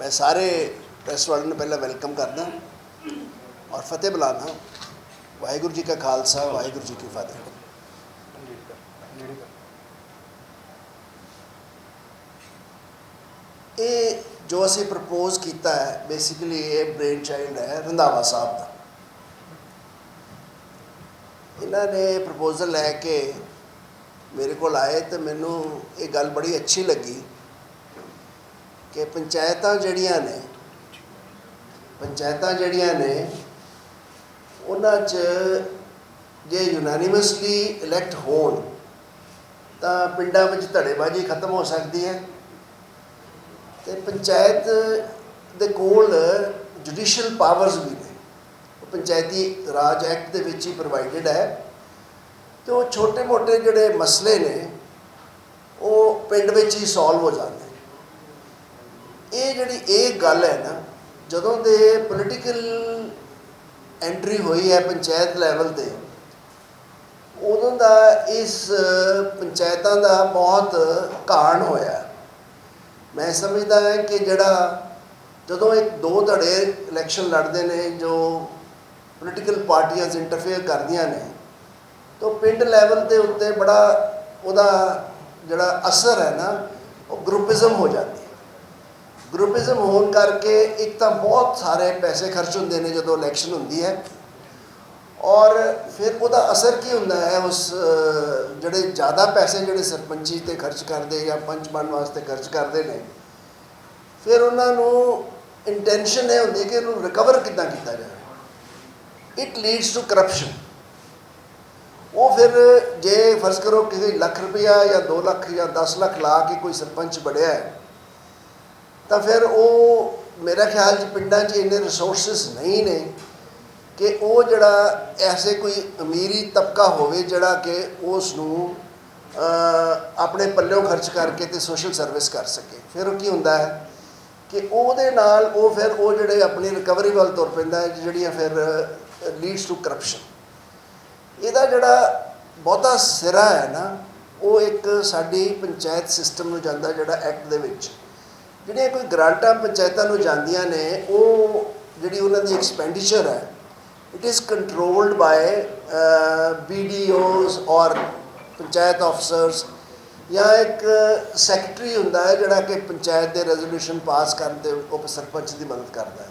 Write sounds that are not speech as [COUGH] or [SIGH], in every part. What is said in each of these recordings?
ਮੈਂ ਸਾਰੇ ਪ੍ਰੈਸ ਵਾਲਿਆਂ ਨੂੰ ਪਹਿਲਾਂ ਵੈਲਕਮ ਕਰਦਾ ਔਰ ਫਤਿਹ ਬੁਲਾਉਂਦਾ ਵਾਹਿਗੁਰੂ ਜੀ ਕਾ ਖਾਲਸਾ, ਵਾਹਿਗੁਰੂ ਜੀ ਕੀ ਫਤਿਹ। ਇਹ ਜੋ ਅਸੀਂ ਪ੍ਰਪੋਜ਼ ਕੀਤਾ ਹੈ ਬੇਸਿਕਲੀ ਇਹ ਬ੍ਰੇਨ ਚਾਈਲਡ ਹੈ, ਰੰਧਾਵਾ ਸਾਹਿਬ ਦਾ। ਇਹਨਾਂ ਨੇ ਪ੍ਰਪੋਜ਼ਲ ਲੈ ਕੇ ਮੇਰੇ ਕੋਲ ਆਏ ਤੇ ਮੈਨੂੰ ਇਹ ਗੱਲ ਬੜੀ ਅੱਛੀ ਲੱਗੀ। ਕਿ ਪੰਚਾਇਤਾਂ ਜਿਹੜੀਆਂ ਨੇ, ਪੰਚਾਇਤਾਂ ਜਿਹੜੀਆਂ ਨੇ, ਉਹਨਾਂ 'ਚ ਜੇ ਯੂਨਾਨੀਮਸਲੀ ਇਲੈਕਟ ਹੋਣ, ਤਾਂ ਪਿੰਡਾਂ ਵਿੱਚ ਧੜੇਬਾਜ਼ੀ ਖਤਮ ਹੋ ਸਕਦੀ ਹੈ ਤੇ ਪੰਚਾਇਤ ਦੇ ਕੋਲ ਜੁਡੀਸ਼ੀਅਲ ਪਾਵਰਸ ਵੀ ਨੇ। ਉਹ ਪੰਚਾਇਤੀ ਰਾਜ ਐਕਟ ਦੇ ਵਿੱਚ ਹੀ ਪ੍ਰੋਵਾਈਡਡ ਹੈ ਤੇ ਉਹ ਛੋਟੇ-ਮੋਟੇ ਜਿਹੜੇ ਮਸਲੇ ਨੇ, ਉਹ ਪਿੰਡ ਵਿੱਚ ਹੀ ਸੋਲਵ ਹੋ ਜਾਂਦੇ ਇਹ ਜਿਹੜੀ ਇਹ ਗੱਲ ਹੈ ਨਾ, ਜਦੋਂ ਦੇ ਪੋਲੀਟੀਕਲ ਐਂਟਰੀ ਹੋਈ ਹੈ ਪੰਚਾਇਤ ਲੈਵਲ ਤੇ, ਉਦੋਂ ਦਾ ਇਸ ਪੰਚਾਇਤਾਂ ਦਾ ਬਹੁਤ ਘਾਣ ਹੋਇਆ। ਮੈਂ ਸਮਝਦਾ ਹਾਂ ਕਿ ਜਿਹੜਾ ਜਦੋਂ ਇੱਕ ਦੋ ਧੜੇ ਇਲੈਕਸ਼ਨ ਲੜਦੇ ਨੇ, ਜੋ ਪੋਲੀਟੀਕਲ ਪਾਰਟੀਆਂ ਇੰਟਰਫੇਅਰ ਕਰਦੀਆਂ ਨੇ, ਤਾਂ ਪਿੰਡ ਲੈਵਲ ਦੇ ਉੱਤੇ ਬੜਾ ਉਹਦਾ ਜਿਹੜਾ ਅਸਰ ਹੈ ਨਾ, ਉਹ ਗਰੁੱਪਿਜ਼ਮ ਹੋ ਜਾਂਦੀ ਗਰੁੱਪਿਜ਼ਮ ਹੋਣ ਕਰਕੇ ਇੱਕ ਤਾਂ ਬਹੁਤ ਸਾਰੇ ਪੈਸੇ ਖਰਚ ਹੁੰਦੇ ਨੇ ਜਦੋਂ ਇਲੈਕਸ਼ਨ ਹੁੰਦੀ ਹੈ। ਔਰ ਫਿਰ ਉਹਦਾ ਅਸਰ ਕੀ ਹੁੰਦਾ ਹੈ? ਉਸ ਜਿਹੜੇ ਜ਼ਿਆਦਾ ਪੈਸੇ ਜਿਹੜੇ ਸਰਪੰਚੀ ਤੇ ਖਰਚ ਕਰਦੇ ਜਾਂ ਪੰਚ ਬਣ ਵਾਸਤੇ ਖਰਚ ਕਰਦੇ ਨੇ, ਫਿਰ ਉਹਨਾਂ ਨੂੰ ਇੰਟੈਂਸ਼ਨ ਇਹ ਹੁੰਦੀ ਕਿ ਉਹਨੂੰ ਰਿਕਵਰ ਕਿੱਦਾਂ ਕੀਤਾ ਜਾਵੇ। ਇਟ ਲੀਡਸ ਟੂ ਕਰਪਸ਼ਨ ਉਹ ਫਿਰ ਜੇ ਫਰਜ਼ ਕਰੋ ਕਿਸੇ ਲੱਖ ਰੁਪਇਆ ਜਾਂ 2 ਲੱਖ ਜਾਂ 10 ਲੱਖ ਲਾ ਕੇ ਕੋਈ ਸਰਪੰਚ ਬਣਿਆ ਹੈ ਤਾਂ ਫਿਰ ਉਹ ਮੇਰਾ ਖਿਆਲ 'ਚ ਪਿੰਡਾਂ 'ਚ ਇੰਨੇ ਰਿਸੋਰਸਸ ਨਹੀਂ ਨੇ ਕਿ ਉਹ ਜਿਹੜਾ ਐਸੇ ਕੋਈ ਅਮੀਰੀ ਤਬਕਾ ਹੋਵੇ ਜਿਹੜਾ ਕਿ ਉਸ ਨੂੰ ਆਪਣੇ ਪੱਲਿਓਂ ਖਰਚ ਕਰਕੇ ਤੇ ਸੋਸ਼ਲ ਸਰਵਿਸ ਕਰ ਸਕੇ। ਫਿਰ ਉਹ ਕੀ ਹੁੰਦਾ ਹੈ ਕਿ ਉਹਦੇ ਨਾਲ ਉਹ ਫਿਰ ਉਹ ਜਿਹੜੇ ਆਪਣੀ ਰਿਕਵਰੀ ਵੱਲ ਤੁਰ ਪੈਂਦਾ ਹੈ, ਜਿਹੜੀਆਂ ਫਿਰ ਲੀਡਸ ਟੂ ਕਰਪਸ਼ਨ ਇਹਦਾ ਜਿਹੜਾ ਬਹੁਤਾ ਸਿਰਾ ਹੈ ਨਾ, ਉਹ ਇੱਕ ਸਾਡੀ ਪੰਚਾਇਤ ਸਿਸਟਮ ਨੂੰ ਜਾਂਦਾ ਜਿਹੜਾ ਐਕਟ ਦੇ ਵਿੱਚ। ਜਿਹੜੀਆਂ ਕੋਈ ਗ੍ਰਾਂਟਾਂ ਪੰਚਾਇਤਾਂ ਨੂੰ ਜਾਂਦੀਆਂ ਨੇ, ਉਹ ਜਿਹੜੀ ਉਹਨਾਂ ਦੀ ਐਕਸਪੈਂਡੀਚਰ ਹੈ it is controlled by BDOs ਔਰ ਪੰਚਾਇਤ ਆਫਸਰਸ ਜਾਂ ਇੱਕ ਸੈਕਟਰੀ ਹੁੰਦਾ ਹੈ, ਜਿਹੜਾ ਕਿ ਪੰਚਾਇਤ ਦੇ ਰੈਜ਼ੋਲੂਸ਼ਨ ਪਾਸ ਕਰਨ ਤੇ ਉਹ ਸਰਪੰਚ ਦੀ ਮਦਦ ਕਰਦਾ ਹੈ।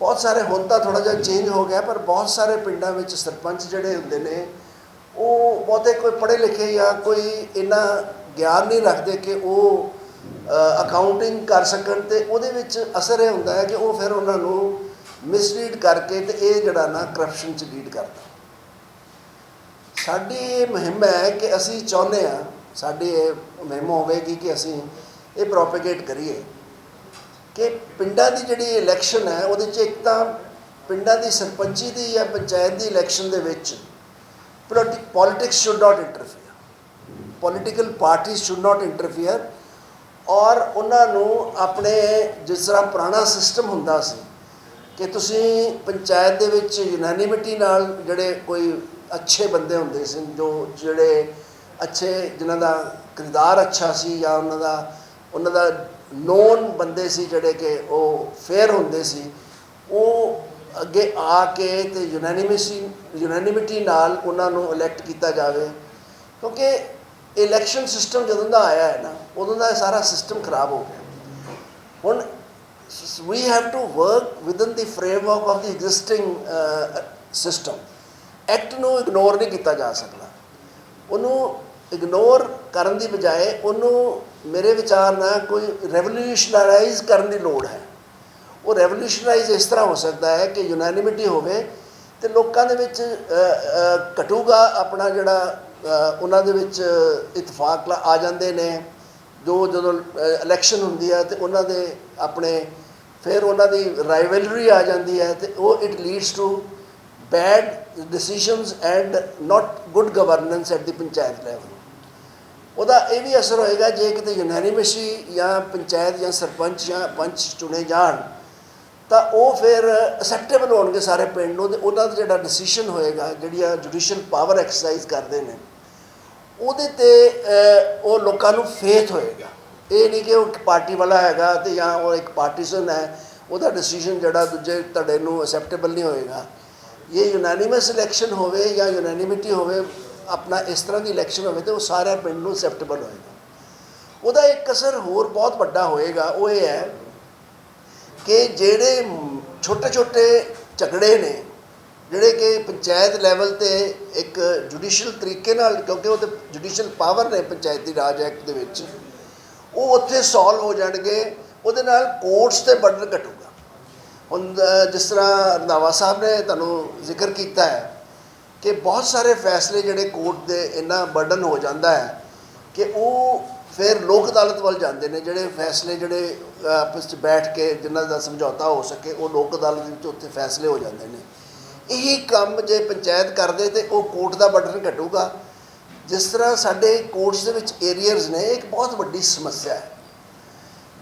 ਬਹੁਤ ਸਾਰੇ ਹੁਣ ਤਾਂ ਥੋੜਾ ਜਿਹਾ ਚੇਂਜ ਹੋ ਗਿਆ, ਪਰ ਬਹੁਤ ਸਾਰੇ ਪਿੰਡਾਂ ਵਿੱਚ ਸਰਪੰਚ ਜਿਹੜੇ ਹੁੰਦੇ ਨੇ, ਉਹ ਬਹੁਤੇ ਕੋਈ ਪੜ੍ਹੇ ਲਿਖੇ ਜਾਂ ਕੋਈ ਇੰਨਾ ਗਿਆਨ ਨਹੀਂ ਰੱਖਦੇ ਕਿ ਉਹ ਅਕਾਊਂਟਿੰਗ ਕਰ ਸਕਣ ਤੇ ਉਹਦੇ ਵਿੱਚ ਅਸਰ ਇਹ ਹੁੰਦਾ ਹੈ ਕਿ ਉਹ ਫਿਰ ਉਹਨਾਂ ਨੂੰ ਮਿਸਲੀਡ ਕਰਕੇ ਤੇ ਇਹ ਜਿਹੜਾ ਨਾ ਕਰਪਸ਼ਨ ਚ ਲੀਡ ਕਰਦਾ। ਸਾਡੀ ਇਹ ਮੁਹਿੰਮ ਹੈ ਕਿ ਅਸੀਂ ਚਾਹੁੰਦੇ ਆ ਸਾਡੀ ਇਹ ਮੁਹਿੰਮ ਹੋਵੇਗੀ ਕਿ ਅਸੀਂ ਇਹ ਪ੍ਰੋਪੇਗੇਟ ਕਰੀਏ ਕਿ ਪਿੰਡਾਂ ਦੀ ਜਿਹੜੀ ਇਲੈਕਸ਼ਨ ਹੈ, ਉਹਦੇ 'ਚ ਇੱਕ ਤਾਂ ਪਿੰਡਾਂ ਦੀ ਸਰਪੰਚੀ ਦੀ ਜਾਂ ਪੰਚਾਇਤ ਦੀ ਇਲੈਕਸ਼ਨ ਦੇ ਵਿੱਚ politics should not interfere political parties should not interfere ਔਰ ਉਹਨਾਂ ਨੂੰ ਆਪਣੇ ਜਿਸ ਤਰ੍ਹਾਂ ਪੁਰਾਣਾ ਸਿਸਟਮ ਹੁੰਦਾ ਸੀ ਕਿ ਤੁਸੀਂ ਪੰਚਾਇਤ ਦੇ ਵਿੱਚ ਯੂਨੈਨਿਮਿਟੀ ਨਾਲ ਜਿਹੜੇ ਕੋਈ ਅੱਛੇ ਬੰਦੇ ਹੁੰਦੇ ਸੀ, ਜੋ ਜਿਹੜੇ ਅੱਛੇ, ਜਿਨ੍ਹਾਂ ਦਾ ਕਿਰਦਾਰ ਅੱਛਾ ਸੀ ਜਾਂ ਉਹਨਾਂ ਦਾ ਉਹਨਾਂ ਦਾ ਨੋਨ ਬੰਦੇ ਸੀ ਜਿਹੜੇ ਕਿ ਉਹ ਫੇਅਰ ਹੁੰਦੇ ਸੀ, ਉਹ ਅੱਗੇ ਆ ਕੇ ਤੇ ਯੂਨੈਨਿਮਿਟੀ ਯੂਨੈਨਿਮਿਟੀ ਨਾਲ ਉਹਨਾਂ ਨੂੰ ਇਲੈਕਟ ਕੀਤਾ ਜਾਵੇ। ਕਿਉਂਕਿ ਇਲੈਕਸ਼ਨ ਸਿਸਟਮ ਜਦੋਂ ਦਾ ਆਇਆ ਹੈ ਨਾ ਉਦੋਂ ਦਾ ਇਹ ਸਾਰਾ ਸਿਸਟਮ ਖਰਾਬ ਹੋ ਗਿਆ। ਹੁਣ we have to work within the framework of the existing uh, system act ਨੂੰ ਇਗਨੋਰ ਨਹੀਂ ਕੀਤਾ ਜਾ ਸਕਦਾ। ਉਹਨੂੰ ਇਗਨੋਰ ਕਰਨ ਦੀ ਬਜਾਏ ਉਹਨੂੰ ਮੇਰੇ ਵਿਚਾਰ ਨਾਲ ਕੋਈ ਰੈਵੋਲੂਸ਼ਨਰਾਈਜ਼ ਕਰਨ ਦੀ ਲੋੜ ਹੈ। ਉਹ ਰੈਵੋਲੂਸ਼ਨਰਾਈਜ਼ ਇਸ ਤਰ੍ਹਾਂ ਹੋ ਸਕਦਾ ਹੈ ਕਿ ਯੂਨੈਨਿਮਿਟੀ ਹੋਵੇ ਤੇ ਲੋਕਾਂ ਦੇ ਵਿੱਚ ਘਟੂਗਾ ਆਪਣਾ ਜਿਹੜਾ ਉਹਨਾਂ ਦੇ ਵਿੱਚ ਇਤਫਾਕ ਆ ਜਾਂਦੇ ਨੇ। ਜੋ ਜਦੋਂ ਇਲੈਕਸ਼ਨ ਹੁੰਦੀ ਹੈ ਤੇ ਉਹਨਾਂ ਦੇ ਆਪਣੇ, ਫਿਰ ਉਹਨਾਂ ਦੀ ਰਾਈਵਲਰੀ ਆ ਜਾਂਦੀ ਹੈ ਤੇ ਉਹ it leads to bad decisions and not good governance at the panchayat level ਉਹਦਾ ਇਹ ਵੀ ਅਸਰ ਹੋਏਗਾ ਜੇ ਕਿਤੇ ਯੂਨੈਨਿਮਸੀ ਜਾਂ ਪੰਚਾਇਤ ਜਾਂ ਸਰਪੰਚ ਜਾਂ ਪੰਚ ਚੁਣੇ ਜਾਣ, ਤਾਂ ਉਹ ਫਿਰ ਅਸੈਪਟੇਬਲ ਹੋਣਗੇ ਸਾਰੇ ਪਿੰਡ ਨੂੰ ਤੇ ਉਹਨਾਂ ਦਾ ਜਿਹੜਾ ਡਿਸੀਜਨ ਹੋਏਗਾ ਜਿਹੜੀਆਂ ਜੁਡੀਸ਼ੀਅਲ ਪਾਵਰ ਐਕਸਰਸਾਈਜ਼ ਕਰਦੇ ਨੇ। ਉਹਦੇ ਤੇ ਉਹ ਲੋਕਾਂ ਨੂੰ ਫੇਥ ਹੋਏਗਾ। ਇਹ ਨਹੀਂ ਕਿ ਉਹ ਇੱਕ ਪਾਰਟੀ ਵਾਲਾ ਹੈਗਾ ਤੇ ਜਾਂ ਉਹ ਇੱਕ ਪਾਰਟੀਸਨ ਹੈ, ਉਹਦਾ ਡਿਸੀਜਨ ਜਿਹੜਾ ਦੂਜੇ ਧੜੇ ਨੂੰ ਅਸੈਪਟੇਬਲ ਨਹੀਂ ਹੋਏਗਾ। ਇਹ ਯੂਨੈਨਿਮਸ ਇਲੈਕਸ਼ਨ ਹੋਵੇ ਜਾਂ ਯੂਨੈਨਿਮਿਟੀ ਹੋਵੇ, ਆਪਣਾ ਇਸ ਤਰ੍ਹਾਂ ਦੀ ਇਲੈਕਸ਼ਨ ਹੋਵੇ ਤੇ ਉਹ ਸਾਰੇ ਪਿੰਡ ਨੂੰ ਅਸੈਪਟੇਬਲ ਹੋਏਗਾ। ਉਹਦਾ ਇੱਕ ਅਸਰ ਹੋਰ ਬਹੁਤ ਵੱਡਾ ਹੋਏਗਾ, ਉਹ ਇਹ ਹੈ ਕਿ ਜਿਹੜੇ ਛੋਟੇ ਛੋਟੇ ਝਗੜੇ ਨੇ ਜਿਹੜੇ ਕਿ ਪੰਚਾਇਤ ਲੈਵਲ ਤੇ ਇੱਕ ਜੁਡੀਸ਼ੀਅਲ ਤਰੀਕੇ ਨਾਲ, ਕਿਉਂਕਿ ਉਹ ਤੇ ਜੁਡੀਸ਼ੀਅਲ ਪਾਵਰ ਨੇ ਪੰਚਾਇਤੀ ਰਾਜ ਐਕਟ ਦੇ ਵਿੱਚ, ਉਹ ਉੱਥੇ ਸੋਲਵ ਹੋ ਜਾਣਗੇ, ਉਹਦੇ ਨਾਲ ਕੋਰਟਸ ਤੇ ਬਰਡਨ ਘਟੂਗਾ। ਹੁਣ ਜਿਸ ਤਰ੍ਹਾਂ ਰੰਧਾਵਾ ਸਾਹਿਬ ਨੇ ਤੁਹਾਨੂੰ ਜ਼ਿਕਰ ਕੀਤਾ ਹੈ ਕਿ ਬਹੁਤ ਸਾਰੇ ਫੈਸਲੇ ਜਿਹੜੇ ਕੋਰਟ ਦੇ ਇੰਨਾ ਬਰਡਨ ਹੋ ਜਾਂਦਾ ਹੈ ਕਿ ਉਹ ਫਿਰ ਲੋਕ ਅਦਾਲਤ ਵੱਲ ਜਾਂਦੇ ਨੇ, ਜਿਹੜੇ ਫੈਸਲੇ ਜਿਹੜੇ ਆਪਸ ਵਿੱਚ ਬੈਠ ਕੇ ਜਿਨ੍ਹਾਂ ਦਾ ਸਮਝੌਤਾ ਹੋ ਸਕੇ, ਉਹ ਲੋਕ ਅਦਾਲਤ ਵਿੱਚ ਉੱਥੇ ਫੈਸਲੇ ਹੋ ਜਾਂਦੇ ਨੇ। ਇਹੀ ਕੰਮ ਜੇ ਪੰਚਾਇਤ ਕਰਦੇ ਤੇ ਉਹ ਕੋਰਟ ਦਾ ਬਰਡਨ ਘਟੂਗਾ। ਜਿਸ ਤਰ੍ਹਾਂ ਸਾਡੇ ਕੋਰਟਸ ਦੇ ਵਿੱਚ ਏਰੀਅਰਸ ਨੇ, ਇੱਕ ਬਹੁਤ ਵੱਡੀ ਸਮੱਸਿਆ ਹੈ।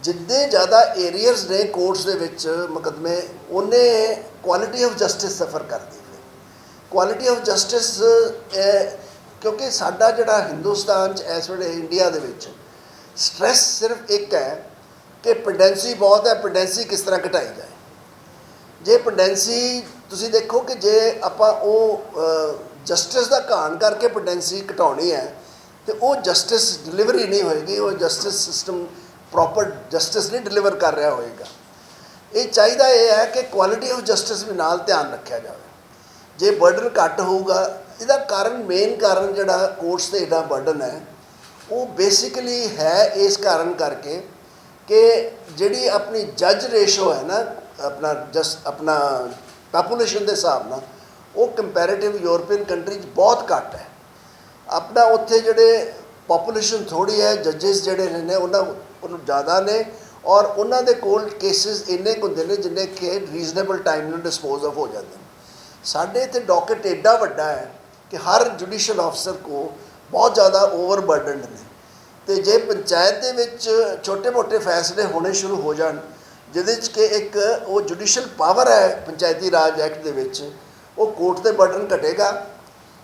ਜਿੰਨੇ ਜ਼ਿਆਦਾ ਏਰੀਅਰਸ ਨੇ ਕੋਰਟਸ ਦੇ ਵਿੱਚ ਮੁਕੱਦਮੇ ਉਹਨੇ ਕੁਆਲਿਟੀ ਆਫ ਜਸਟਿਸ ਸਫਰ ਕਰਦੀ ਹੈ ਕੁਆਲਿਟੀ ਆਫ ਜਸਟਿਸ ਕਿਉਂਕਿ ਸਾਡਾ ਜਿਹੜਾ ਹਿੰਦੁਸਤਾਨ ਚ ਇਸ ਵੇਲੇ ਇੰਡੀਆ ਦੇ ਵਿੱਚ ਸਟ੍ਰੈਸ ਸਿਰਫ ਇੱਕ ਹੈ ਕਿ ਪੈਂਡੈਂਸੀ ਬਹੁਤ ਹੈ ਪੈਂਡੈਂਸੀ ਕਿਸ ਤਰ੍ਹਾਂ ਘਟਾਈ ਜਾਏ। ਜੇ ਪੈਂਡੈਂਸੀ ਤੁਸੀਂ ਦੇਖੋ ਕਿ ਜੇ ਆਪਾਂ ਉਹ ਜਸਟਿਸ ਦਾ ਘਾਣ ਕਰਕੇ ਪੈਂਡੈਂਸੀ ਘਟਾਉਣੀ ਹੈ, ਤੇ ਉਹ ਜਸਟਿਸ ਡਿਲੀਵਰੀ ਨਹੀਂ ਹੋਏਗੀ, ਉਹ ਜਸਟਿਸ ਸਿਸਟਮ ਪ੍ਰੋਪਰ ਜਸਟਿਸ ਨਹੀਂ ਡਿਲੀਵਰ ਕਰ ਰਿਹਾ ਹੋਏਗਾ। ਇਹ ਚਾਹੀਦਾ ਇਹ ਹੈ ਕਿ ਕੁਆਲਿਟੀ ਆਫ ਜਸਟਿਸ ਵੀ ਨਾਲ ਧਿਆਨ ਰੱਖਿਆ ਜਾਵੇ। ਜੇ ਬਰਡਨ ਘੱਟ ਹੋਊਗਾ, ਇਹਦਾ ਕਾਰਨ ਮੇਨ ਕਾਰਨ ਜਿਹੜਾ ਕੋਰਟਸ ਤੇ ਇਹਦਾ ਬਰਡਨ ਹੈ, ਉਹ ਬੇਸਿਕਲੀ ਹੈ ਇਸ ਕਾਰਨ ਕਰਕੇ ਕਿ ਜਿਹੜੀ ਆਪਣੀ ਜੱਜ ਰੇਸ਼ੋ ਹੈ ਨਾ ਆਪਣਾ ਜਸ ਆਪਣਾ ਪਾਪੂਲੇਸ਼ਨ ਦੇ ਹਿਸਾਬ ਨਾਲ, ਉਹ ਕੰਪੈਰੀਟਿਵ ਯੂਰਪੀਅਨ 'ਚ ਬਹੁਤ ਘੱਟ ਹੈ। ਆਪਣਾ ਉੱਥੇ ਜਿਹੜੇ ਪਾਪੂਲੇਸ਼ਨ ਥੋੜੀ ਹੈ ਜੱਜਸ ਜਿਹੜੇ ਨੇ ਉਹਨਾਂ, ਉਹਨੂੰ ਜ਼ਿਆਦਾ ਨੇ ਔਰ ਉਹਨਾਂ ਦੇ ਕੋਲ ਕੇਸਿਸ ਇੰਨੇ ਕੁ ਹੁੰਦੇ ਨੇ ਜਿੰਨੇ ਕਿ ਰੀਜ਼ਨੇਬਲ ਟਾਈਮ ਨਾਲ ਡਿਸਪੋਜ਼ ਆਫ ਹੋ ਜਾਂਦੇ ਨੇ। ਸਾਡੇ ਇੱਥੇ ਡਾਕਟ ਐਡਾ ਵੱਡਾ ਹੈ ਕਿ ਹਰ ਜੁਡੀਸ਼ੀਅਲ ਅਫਸਰ ਕੋ ਬਹੁਤ ਜ਼ਿਆਦਾ ਓਵਰਬਰਡਨਡ ਨੇ। ਤੇ ਜੇ ਪੰਚਾਇਤ ਦੇ ਵਿੱਚ ਛੋਟੇ-ਮੋਟੇ ਫੈਸਲੇ ਹੋਣੇ ਸ਼ੁਰੂ ਹੋ ਜਾਣ ਜਿਹਦੇ 'ਚ ਕਿ ਇੱਕ ਉਹ ਜੁਡੀਸ਼ੀਅਲ ਪਾਵਰ ਹੈ ਪੰਚਾਇਤੀ ਰਾਜ ਐਕਟ ਦੇ ਵਿੱਚ, ਉਹ ਕੋਰਟ ਦੇ ਬਰਡਨ ਘਟੇਗਾ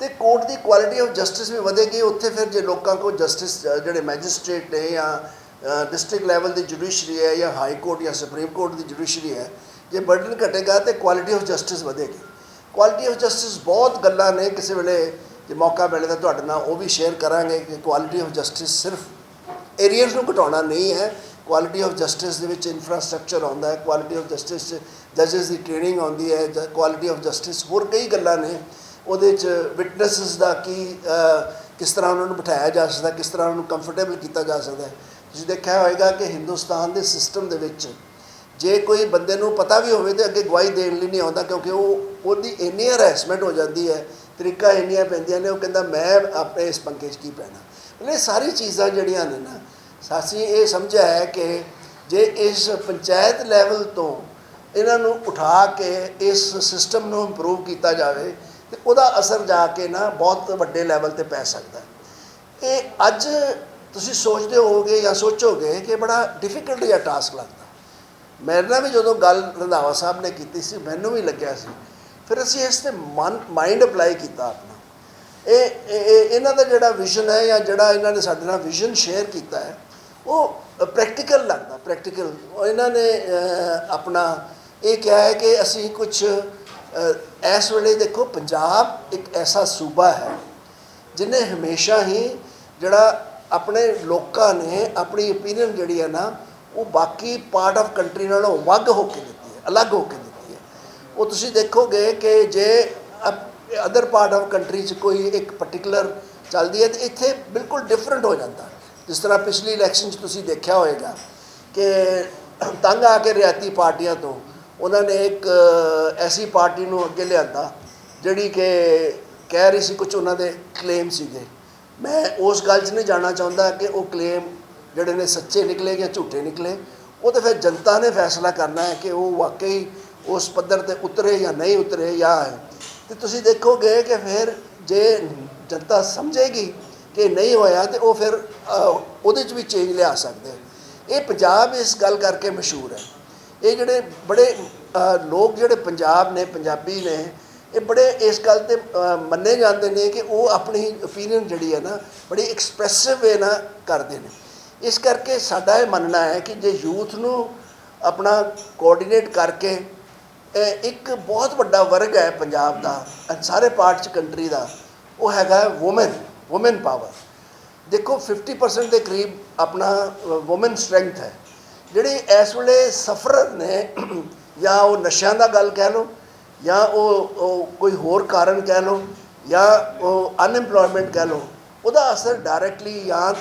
ਤੇ ਕੋਰਟ ਦੀ ਕੁਆਲਿਟੀ ਆਫ ਜਸਟਿਸ ਵੀ ਵਧੇਗੀ। ਉੱਥੇ ਫਿਰ ਜੇ ਲੋਕਾਂ ਕੋ ਜਸਟਿਸ ਜਿਹੜੇ ਮੈਜਿਸਟ੍ਰੇਟ ਨੇ ਜਾਂ ਡਿਸਟ੍ਰਿਕਟ ਲੈਵਲ ਦੀ ਜੁਡੀਸ਼ਰੀ ਹੈ ਜਾਂ ਹਾਈ ਕੋਰਟ ਜਾਂ ਸੁਪਰੀਮ ਕੋਰਟ ਦੀ ਜੁਡੀਸ਼ਰੀ ਹੈ, ਜੇ ਬਰਡਨ ਘਟੇਗਾ ਤੇ ਕੁਆਲਿਟੀ ਆਫ ਜਸਟਿਸ ਵਧੇਗੀ। ਕੁਆਲਿਟੀ ਆਫ ਜਸਟਿਸ ਬਹੁਤ ਗੱਲਾਂ ਨੇ। ਕਿਸੇ ਵੇਲੇ ਜੇ ਮੌਕਾ ਮਿਲੇ ਤਾਂ ਤੁਹਾਡੇ ਨਾਲ ਉਹ ਵੀ ਸ਼ੇਅਰ ਕਰਾਂਗੇ ਕਿ ਕੁਆਲਿਟੀ ਆਫ ਜਸਟਿਸ ਸਿਰਫ ਏਰੀਅਸ ਨੂੰ ਘਟਾਉਣਾ ਨਹੀਂ ਹੈ। ਕੁਆਲਿਟੀ ਆਫ ਜਸਟਿਸ ਦੇ ਵਿੱਚ ਇਨਫਰਾਸਟ੍ਰਕਚਰ ਆਉਂਦਾ ਹੈ ਕੁਆਲਿਟੀ ਆਫ ਜਸਟਿਸ ਜੱਜਸ ਦੀ ਟ੍ਰੇਨਿੰਗ ਆਉਂਦੀ ਹੈ ਕੁਆਲਿਟੀ ਆਫ ਜਸਟਿਸ ਹੋਰ ਕਈ ਗੱਲਾਂ ਨੇ, ਉਹਦੇ ਚ ਵਿਟਨੈਸਸ ਦਾ ਕੀ ਕਿਸ ਤਰ੍ਹਾਂ ਉਹਨਾਂ ਨੂੰ ਬਿਠਾਇਆ ਜਾ ਸਕਦਾ, ਕਿਸ ਤਰ੍ਹਾਂ ਉਹਨਾਂ ਨੂੰ ਕੰਫਰਟੇਬਲ ਕੀਤਾ ਜਾ ਸਕਦਾ ਤੁਸੀਂ ਦੇਖਿਆ ਹੋਵੇਗਾ ਕਿ ਹਿੰਦੁਸਤਾਨ ਦੇ ਸਿਸਟਮ ਦੇ ਵਿੱਚ ਜੇ ਕੋਈ ਬੰਦੇ ਨੂੰ ਪਤਾ ਵੀ ਹੋਵੇ ਤੇ ਅੱਗੇ ਗਵਾਹੀ ਦੇਣ ਲਈ ਨਹੀਂ ਆਉਂਦਾ ਕਿਉਂਕਿ ਉਹ, ਉਹਦੀ ਇੰਨੀ ਹਰੈਸਮੈਂਟ ਹੋ ਜਾਂਦੀ ਹੈ, ਤਰੀਕਾ ਇੰਨੀਆਂ ਪੈਂਦੀਆਂ ਨੇ, ਉਹ ਕਹਿੰਦਾ ਮੈਂ ਆਪਣੇ ਇਸ ਪੰਗੇ 'ਚ ਕੀ ਪੈਣਾ। ਮਤਲਬ ਇਹ ਸਾਰੀ ਚੀਜ਼ਾਂ ਜਿਹੜੀਆਂ ਨੇ ਨਾ ਸਾਸੀ ਇਹ ਸਮਝਿਆ ਹੈ ਕਿ ਜੇ ਇਸ ਪੰਚਾਇਤ ਲੈਵਲ ਤੋਂ ਇਹਨਾਂ ਨੂੰ ਉਠਾ ਕੇ ਇਸ ਸਿਸਟਮ ਨੂੰ ਇੰਪਰੂਵ ਕੀਤਾ ਜਾਵੇ, ਤੇ ਉਹਦਾ ਅਸਰ ਜਾ ਕੇ ਨਾ ਬਹੁਤ ਵੱਡੇ ਲੈਵਲ ਤੇ ਪੈ ਸਕਦਾ ਇਹ ਅੱਜ ਤੁਸੀਂ ਸੋਚਦੇ ਹੋਗੇ ਜਾਂ ਸੋਚੋਗੇ ਕਿ ਬੜਾ ਡਿਫਿਕਲਟ ਜਿਹਾ ਟਾਸਕ ਲੱਗਦਾ। ਮੇਰੇ ਨਾਲ ਵੀ ਜਦੋਂ ਗੱਲ ਰੰਧਾਵਾ ਸਾਹਿਬ ਨੇ ਕੀਤੀ ਸੀ, ਮੈਨੂੰ ਵੀ ਲੱਗਿਆ ਸੀ। ਫਿਰ ਅਸੀਂ ਇਸ ਤੇ ਮਨ ਮਾਈਂਡ ਅਪਲਾਈ ਕੀਤਾ ਆਪਣਾ। ਇਹ- ਇਹ- ਇਹਨਾਂ ਦਾ ਜਿਹੜਾ ਵਿਜ਼ਨ ਹੈ ਜਾਂ ਜਿਹੜਾ ਇਹਨਾਂ ਨੇ ਸਾਡੇ ਨਾਲ ਵਿਜ਼ਨ ਸ਼ੇਅਰ ਕੀਤਾ ਹੈ ਉਹ ਪ੍ਰੈਕਟੀਕਲ ਲੱਗਦਾ ਪ੍ਰੈਕਟੀਕਲ ਇਹਨਾਂ ਨੇ ਆਪਣਾ ਇਹ ਕਿਹਾ ਹੈ ਕਿ ਅਸੀਂ ਕੁਝ ਇਸ ਵੇਲੇ ਦੇਖੋ ਪੰਜਾਬ ਇੱਕ ਐਸਾ ਸੂਬਾ ਹੈ ਜਿਨੇ ਹਮੇਸ਼ਾ ਹੀ ਜਿਹੜਾ ਆਪਣੇ ਲੋਕਾਂ ਨੇ ਆਪਣੀ ਓਪੀਨੀਅਨ ਜਿਹੜੀ ਹੈ ਨਾ, ਉਹ ਬਾਕੀ ਪਾਰਟ ਆਫ ਕੰਟਰੀ ਨਾਲੋਂ ਵੱਖ ਹੋ ਕੇ ਦਿੱਤੀ ਹੈ, ਅਲੱਗ ਹੋ ਕੇ ਦਿੱਤੀ ਹੈ। ਉਹ ਤੁਸੀਂ ਦੇਖੋਗੇ ਕਿ ਜੇ ਅਦਰ ਪਾਰਟ ਆਫ ਕੰਟਰੀ 'ਚ ਕੋਈ ਇੱਕ ਪਾਰਟਿਕੂਲਰ ਚੱਲਦੀ ਹੈ, ਤੇ ਇੱਥੇ ਬਿਲਕੁਲ ਡਿਫਰੈਂਟ ਹੋ ਜਾਂਦਾ। ਜਿਸ ਤਰ੍ਹਾਂ ਪਿਛਲੀ ਇਲੈਕਸ਼ਨ 'ਚ ਤੁਸੀਂ ਦੇਖਿਆ ਹੋਵੇਗਾ ਕਿ ਤੰਗ ਆ ਕੇ ਰਿਆਤੀ ਪਾਰਟੀਆਂ ਤੋਂ ਉਹਨਾਂ ਨੇ ਇੱਕ ਐਸੀ ਪਾਰਟੀ ਨੂੰ ਅੱਗੇ ਲਿਆਂਦਾ, ਜਿਹੜੀ ਕਿ ਕਹਿ ਰਹੀ ਸੀ ਕੁਝ ਉਹਨਾਂ ਦੇ ਕਲੇਮ ਸੀਗੇ। ਮੈਂ ਉਸ ਗੱਲ 'ਚ ਨਹੀਂ ਜਾਣਾ ਚਾਹੁੰਦਾ ਕਿ ਉਹ ਕਲੇਮ ਜਿਹੜੇ ਨੇ ਸੱਚੇ ਨਿਕਲੇ ਜਾਂ ਝੂਠੇ ਨਿਕਲੇ। ਉਹ ਤਾਂ ਫਿਰ ਜਨਤਾ ਨੇ ਫੈਸਲਾ ਕਰਨਾ ਹੈ ਕਿ ਉਹ ਵਾਕਈ ਉਸ ਪੱਧਰ ਤੇ ਉਤਰੇ ਜਾਂ ਨਹੀਂ ਉਤਰੇ ਜਾਂ ਹੈ। ਤੇ ਤੁਸੀਂ ਦੇਖੋਗੇ ਕਿ ਫਿਰ ਜੇ ਜਨਤਾ ਸਮਝੇਗੀ ਕਿ ਨਹੀਂ ਹੋਇਆ ਤੇ ਉਹ ਫਿਰ ਉਹਦੇ 'ਚ ਵੀ ਚੇਂਜ ਲਿਆ ਸਕਦੇ ਇਹ ਪੰਜਾਬ ਇਸ ਗੱਲ ਕਰਕੇ ਮਸ਼ਹੂਰ ਹੈ। ਇਹ ਜਿਹੜੇ ਬੜੇ ਲੋਕ ਜਿਹੜੇ ਪੰਜਾਬ ਨੇ, ਪੰਜਾਬੀ ਨੇ, ਇਹ ਬੜੇ ਇਸ ਗੱਲ ਤੇ ਮੰਨੇ ਜਾਂਦੇ ਨੇ ਕਿ ਉਹ ਆਪਣੀ ਓਪੀਨੀਅਨ ਜਿਹੜੀ ਹੈ ਨਾ, ਬੜੀ ਐਕਸਪ੍ਰੈਸਿਵ ਵੇ ਨਾਲ ਕਰਦੇ ਨੇ। ਇਸ ਕਰਕੇ ਸਾਡਾ ਇਹ ਮੰਨਣਾ ਹੈ ਕਿ ਜੇ ਯੂਥ ਨੂੰ ਆਪਣਾ ਕੋਆਰਡੀਨੇਟ ਕਰਕੇ ਇੱਕ ਬਹੁਤ ਵੱਡਾ ਵਰਗ ਹੈ ਪੰਜਾਬ ਦਾ ਸਾਰੇ ਪਾਰਟ ਚ ਕੰਟਰੀ ਦਾ, ਉਹ ਹੈਗਾ ਔਮਨ ਔਮਨ ਪਾਵਰ ਦੇਖੋ 50% ਦੇ ਕਰੀਬ ਆਪਣਾ ਔਮਨ ਸਟਰੈਂਥ ਹੈ। ਜਿਹੜੇ ਇਸ ਵੇਲੇ ਸਫਰ ਨੇ, [CLEARS THROAT] ਜਾਂ ਉਹ ਨਸ਼ਿਆਂ ਦਾ ਗੱਲ ਕਹਿ ਲਓ, ਜਾਂ ਉਹ ਕੋਈ ਹੋਰ ਕਾਰਨ ਕਹਿ ਲਓ, ਜਾਂ ਉਹ ਅਨਐਮਪਲੋਇਮੈਂਟ ਕਹਿ ਲਓ, ਉਹਦਾ ਅਸਰ ਡਾਇਰੈਕਟਲੀ ਜਾਂ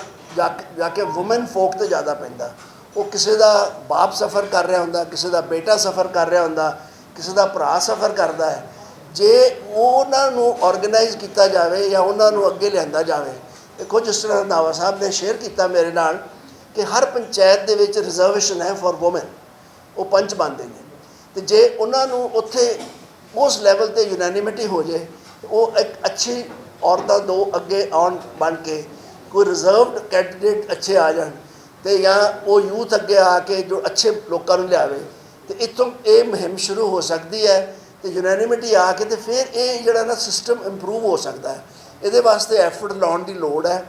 ਕੇ- ਜਾ ਕੇ ਔਮਨ ਫੋਕ ਤੇ ਜ਼ਿਆਦਾ ਪੈਂਦਾ। ਉਹ ਕਿਸੇ ਦਾ ਬਾਪ ਸਫਰ ਕਰ ਰਿਹਾ ਹੁੰਦਾ, ਕਿਸੇ ਦਾ ਬੇਟਾ ਸਫਰ ਕਰ ਰਿਹਾ ਹੁੰਦਾ, ਕਿਸੇ ਦਾ ਭਰਾ ਸਫਰ ਕਰਦਾ ਹੈ। ਜੇ ਉਹਨਾਂ ਨੂੰ ਆਰਗੇਨਾਈਜ਼ ਕੀਤਾ ਜਾਵੇ ਜਾਂ ਉਹਨਾਂ ਨੂੰ ਅੱਗੇ ਲਿਆਂਦਾ ਜਾਵੇ ਅਤੇ ਕੁਝ ਇਸ ਤਰ੍ਹਾਂ ਰੰਧਾਵਾ ਸਾਹਿਬ ਨੇ ਸ਼ੇਅਰ ਕੀਤਾ ਮੇਰੇ ਨਾਲ ਕਿ ਹਰ ਪੰਚਾਇਤ ਦੇ ਵਿੱਚ ਰਿਜ਼ਰਵੇਸ਼ਨ ਹੈ ਫॉर ਔਮਨ ਉਹ ਪੰਚ ਬਣਦੇ ਨੇ। ਤੇ ਜੇ ਉਹਨਾਂ ਨੂੰ ਉੱਥੇ ਉਸ ਲੈਵਲ ਤੇ ਯੂਨੈਨਿਮਿਟੀ ਹੋ ਜੇ ਉਹ ਇੱਕ ਅੱਛੀ ਔਰਤਾਂ ਤੋਂ ਅੱਗੇ ਆਉਣ ਬਣ ਕੇ ਕੋਈ ਰਿਜ਼ਰਵਡ ਕੈਂਡੀਡੇਟ ਅੱਛੇ ਆ ਜਾਣ ਤੇ ਜਾਂ ਉਹ ਯੂਥ ਅੱਗੇ ਆ ਕੇ ਜੋ ਅੱਛੇ ਲੋਕਾਂ ਨੂੰ ਲਿਆਵੇ, ਤੇ ਇੱਥੋਂ ਇਹ ਮੁਹਿੰਮ ਸ਼ੁਰੂ ਹੋ ਸਕਦੀ ਹੈ ਤੇ ਯੂਨੈਨਿਮਿਟੀ ਆ ਕੇ ਤੇ ਫਿਰ ਇਹ ਜਿਹੜਾ ਨਾ ਸਿਸਟਮ ਇੰਪਰੂਵ ਹੋ ਸਕਦਾ ਹੈ। ਇਹਦੇ ਵਾਸਤੇ ਐਫਰਟ ਲਾਉਣ ਦੀ ਲੋੜ ਹੈ।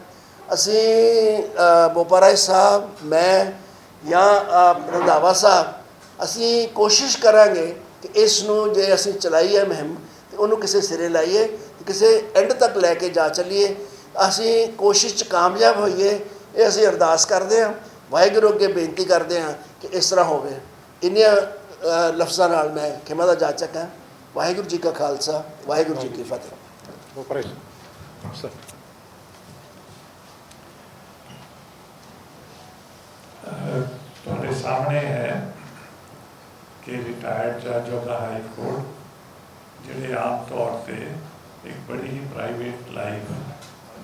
ਅਸੀਂ ਅ, ਸਾਹਿਬ ਮੈਂ ਜਾਂ ਰੰਧਾਵਾ ਸਾਹਿਬ ਅਸੀਂ ਕੋਸ਼ਿਸ਼ ਕਰਾਂਗੇ ਕਿ ਇਸ ਨੂੰ ਜੇ ਅਸੀਂ ਚਲਾਈ ਹੈ ਮੁਹਿੰਮ ਤੇ ਉਹਨੂੰ ਕਿਸੇ ਸਿਰੇ ਲਾਈਏ ਕਿਸੇ ਐਂਡ ਤੱਕ ਲੈ ਕੇ ਜਾ ਚੱਲੀਏ। ਅਸੀਂ ਕੋਸ਼ਿਸ਼ 'ਚ ਕਾਮਯਾਬ ਹੋਈਏ ਇਹ ਅਸੀਂ ਅਰਦਾਸ ਕਰਦੇ ਹਾਂ। ਵਾਹਿਗੁਰੂ ਅੱਗੇ ਬੇਨਤੀ ਕਰਦੇ ਹਾਂ ਕਿ ਇਸ ਤਰ੍ਹਾਂ ਹੋਵੇ। ਇੰਨੀਆਂ ਲਫ਼ਜ਼ਾਂ ਨਾਲ ਮੈਂ ਖਿਮਾ ਦਾ ਜਾਚਕ ਹਾਂ ਵਾਹਿਗੁਰੂ ਜੀ ਕਾ ਖਾਲਸਾ ਵਾਹਿਗੁਰੂ ਜੀ ਕੀ ਫਤਿਹ. Sir. ਅਹ ਤੁਹਾਡੇ ਸਾਹਮਣੇ ਹੈ ਕਿ ਰਿਟਾਇਰਡ ਜੱਜ ਆਫ ਦਾ ਹਾਈ ਕੋਰਟ ਜਿਹੜੇ ਆਮ ਤੌਰ ਤੇ ਇੱਕ ਬੜੀ ਹੀ ਪ੍ਰਾਈਵੇਟ ਲਾਈਫ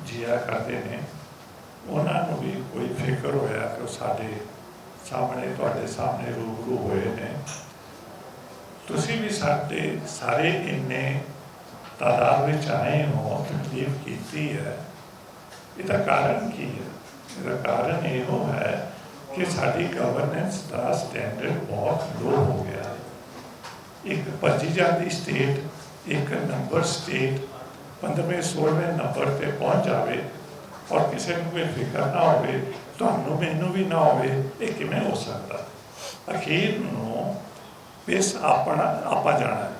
ਜੀਆ ਕਰਦੇ ਨੇ ਉਹਨਾਂ ਨੂੰ ਵੀ ਕੋਈ ਫਿਕਰ ਹੋਇਆ ਕਿ ਉਹ ਸਾਡੇ ਸਾਹਮਣੇ ਤੁਹਾਡੇ ਸਾਹਮਣੇ ਰੂਬਰੂ ਹੋਏ ਨੇ ਵੀ ਸਾਡੇ ਸਾਰੇ ਇੰਨੇ ਤਾਦਾਦ ਵਿੱਚ ਆਏ ਹੋ ਤਕਲੀਫ ਕੀਤੀ ਹੈ, ਇਹਦਾ ਕਾਰਨ ਕੀ ਹੈ? ਇਹਦਾ ਕਾਰਨ ਇਹੋ ਹੈ ਕਿ ਸਾਡੀ ਗਵਰਨੈਂਸ ਦਾ ਸਟੈਂਡਰਡ ਬਹੁਤ ਲੋ ਹੋ ਗਿਆ। ਇੱਕ ਭੱਜੀ ਜਾਂਦੀ ਸਟੇਟ ਇੱਕ ਨੰਬਰ ਸਟੇਟ 15ਵੇਂ 16ਵੇਂ ਨੰਬਰ ਤੇ ਪਹੁੰਚ ਜਾਵੇ ਔਰ ਕਿਸੇ ਨੂੰ ਵੀ ਫਿਕਰ ਨਾ ਹੋਵੇ, ਤੁਹਾਨੂੰ ਮੈਨੂੰ ਵੀ ਨਾ ਹੋਵੇ, ਇਹ ਕਿਵੇਂ ਹੋ ਸਕਦਾ? ਅਖੀਰ ਨੂੰ ਇਸ ਆਪਣਾ ਆਪਾਂ ਜਾਣਾ। ਹੈ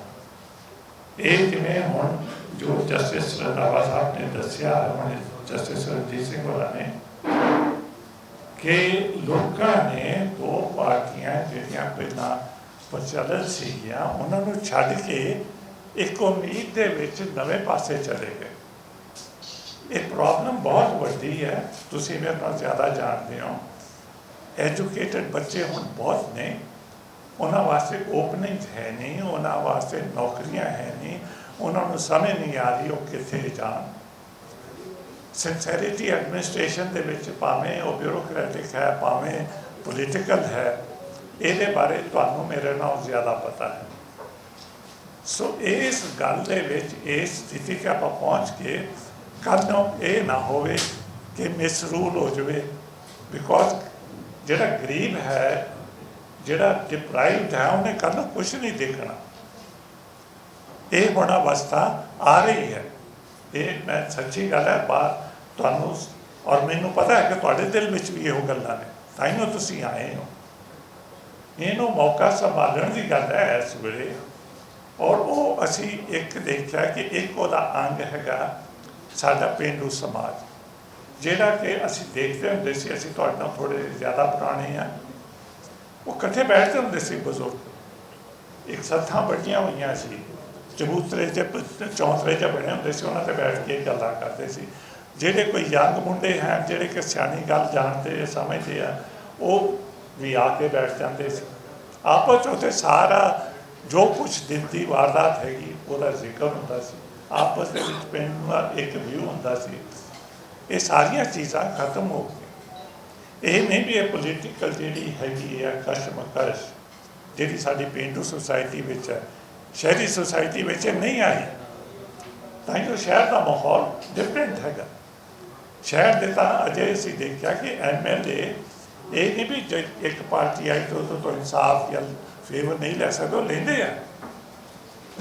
ਇਹ ਜਿਵੇਂ ਹੁਣ ਜੋ ਜਸਟਿਸ ਰੰਧਾਵਾ ਸਾਹਿਬ ਨੇ ਦੱਸਿਆ, ਹੁਣ ਜਸਟਿਸ ਰਣਜੀਤ ਸਿੰਘ ਵਾਲਾ ਨੇ, ਕਿ ਲੋਕਾਂ ਨੇ ਦੋ ਪਾਰਟੀਆਂ ਜਿਹੜੀਆਂ ਪਹਿਲਾਂ ਪ੍ਰਚਲਿਤ ਸੀਗੀਆਂ, ਉਹਨਾਂ ਨੂੰ ਛੱਡ ਕੇ ਇੱਕ ਉਮੀਦ ਦੇ ਵਿੱਚ ਨਵੇਂ ਪਾਸੇ ਚਲੇ ਗਏ। ਇਹ ਪ੍ਰੋਬਲਮ ਬਹੁਤ ਵੱਡੀ ਹੈ। ਤੁਸੀਂ ਮੇਰੇ ਨਾਲ ਜ਼ਿਆਦਾ ਜਾਣਦੇ ਹੋ। ਐਜੂਕੇਟਡ ਬੱਚੇ ਹੁਣ ਬਹੁਤ ਨੇ। ਉਹਨਾਂ ਵਾਸਤੇ ਓਪਨਿੰਗ ਹੈ ਨਹੀਂ, ਉਹਨਾਂ ਵਾਸਤੇ ਨੌਕਰੀਆਂ ਹੈ ਨਹੀਂ, ਉਹਨਾਂ ਨੂੰ ਸਮਝ ਨਹੀਂ ਆ ਰਹੀ ਉਹ ਕਿੱਥੇ ਜਾਣ। ਸਿੰਸੈਰਿਟੀ ਐਡਮਿਨਿਸਟ੍ਰੇਸ਼ਨ ਦੇ ਵਿੱਚ ਭਾਵੇਂ ਉਹ ਬਿਊਰੋਕ੍ਰੈਟਿਕ ਹੈ, ਭਾਵੇਂ ਪੋਲੀਟੀਕਲ ਹੈ, ਇਹਦੇ ਬਾਰੇ ਤੁਹਾਨੂੰ ਮੇਰੇ ਨਾਲੋਂ ਜ਼ਿਆਦਾ ਪਤਾ ਹੈ। ਸੋ ਇਸ ਗੱਲ ਦੇ ਵਿੱਚ ਇਸ ਸਥਿਤੀ 'ਤੇ ਆਪਾਂ ਪਹੁੰਚ ਕੇ ਕੱਲ੍ਹ ਨੂੰ ਇਹ ਨਾ ਹੋਵੇ ਕਿ ਮਿਸਰੂਲ ਹੋ ਜਾਵੇ ਬਿਕੋਜ਼ ਜਿਹੜਾ ਗਰੀਬ ਹੈ ਜਿਹੜਾ ਡਿਪਰਾਈਵਡ ਹੈ, ਉਹਨੇ ਕੱਲ੍ਹ ਨੂੰ ਕੁਝ ਨਹੀਂ ਦੇਖਣਾ। ਇਹ ਬੜਾ ਅਵਸਥਾ ਆ ਰਹੀ ਹੈ। ਇਹ ਮੈਂ ਸੱਚੀ ਗੱਲ ਹੈ ਬਾਤ ਤੁਹਾਨੂੰ ਔਰ ਮੈਨੂੰ ਪਤਾ ਹੈ ਕਿ ਤੁਹਾਡੇ ਦਿਲ ਵਿੱਚ ਵੀ ਇਹੋ ਗੱਲਾਂ ਨੇ। ਤਾਂ ਹੀ ਤੁਸੀਂ ਆਏ ਹੋ। ਇਹਨੂੰ ਮੌਕਾ ਸੰਭਾਲਣ ਦੀ ਗੱਲ ਹੈ ਇਸ ਵੇਲੇ। ਔਰ ਉਹ ਅਸੀਂ ਇੱਕ ਦੇਖਿਆ ਕਿ ਇੱਕ ਉਹਦਾ ਅੰਗ ਹੈਗਾ ਸਾਡਾ ਪੇਂਡੂ ਸਮਾਜ। ਜਿਹੜਾ ਕਿ ਅਸੀਂ ਦੇਖਦੇ ਹੁੰਦੇ ਸੀ, ਅਸੀਂ ਤੁਹਾਡੇ ਨਾਲ ਥੋੜੇ ਜ਼ਿਆਦਾ ਪੁਰਾਣੇ ਆ ਉਹ ਇਕੱਠੇ ਬੈਠਦੇ ਹੁੰਦੇ ਸੀ ਬਜ਼ੁਰਗ। ਇੱਕ ਸੱਥਾਂ ਬੜੀਆਂ ਹੋਈਆਂ ਸੀ। ਚਬੂਤਰੇ ਚ ਚੌਂਤਰੇ ਚ ਬਣੇ ਹੁੰਦੇ ਸੀ, ਉਹਨਾਂ ਤੇ ਬੈਠ ਕੇ ਗੱਲਾਂ ਕਰਦੇ ਸੀ। ਜਿਹੜੇ ਕੋਈ ਯੰਗ ਮੁੰਡੇ ਹਨ, ਜਿਹੜੇ ਕਿ ਸਿਆਣੀ ਗੱਲ ਜਾਣਦੇ ਸਮਝਦੇ ਆ, ਉਹ ਵੀ ਆ ਕੇ ਬੈਠ ਜਾਂਦੇ ਸੀ। ਆਪਸ 'ਚ ਉੱਥੇ ਸਾਰਾ ਜੋ ਕੁਝ ਦਿਨ ਦੀ ਵਾਰਦਾਤ ਹੈਗੀ, ਉਹਦਾ ਜ਼ਿਕਰ ਹੁੰਦਾ ਸੀ। ਆਪਸ ਦੇ ਵਿੱਚ ਪਿੰਡ ਦਾ ਇੱਕ ਵਿਊ ਹੁੰਦਾ ਸੀ। ਇਹ ਸਾਰੀਆਂ ਚੀਜ਼ਾਂ ਖਤਮ ਹੋ ਗਈਆਂ। ਇਹ ਨਹੀਂ ਵੀ ਇਹ ਪੋਲੀਟੀਕਲ ਜਿਹੜੀ ਹੈਗੀ ਹੈ ਕਸ਼ਮਕਸ਼ ਜਿਹੜੀ ਸਾਡੀ ਪੇਂਡੂ ਸੁਸਾਇਟੀ ਵਿੱਚ ਹੈ। ਸ਼ਹਿਰੀ ਸੁਸਾਇਟੀ ਵਿੱਚ ਇਹ ਨਹੀਂ ਆਈ। ਤਾਂ ਜੋ ਸ਼ਹਿਰ ਦਾ ਮਾਹੌਲ ਡਿਫਰੈਂਟ ਹੈਗਾ। ਸ਼ਹਿਰ ਦੇ ਤਾਂ ਅਜੇ ਅਸੀਂ ਦੇਖਿਆ ਕਿ ਐਮਐਲਏ ਇਹ ਨਹੀਂ ਵੀ ਜੇ ਇੱਕ ਪਾਰਟੀ ਆਈ ਤਾਂ ਉਹ ਤੋਂ ਇਨਸਾਫ ਜਾਂ ਫੇਵਰ ਨਹੀਂ ਲੈ ਸਕਦੇ ਲੈਂਦੇ ਆ।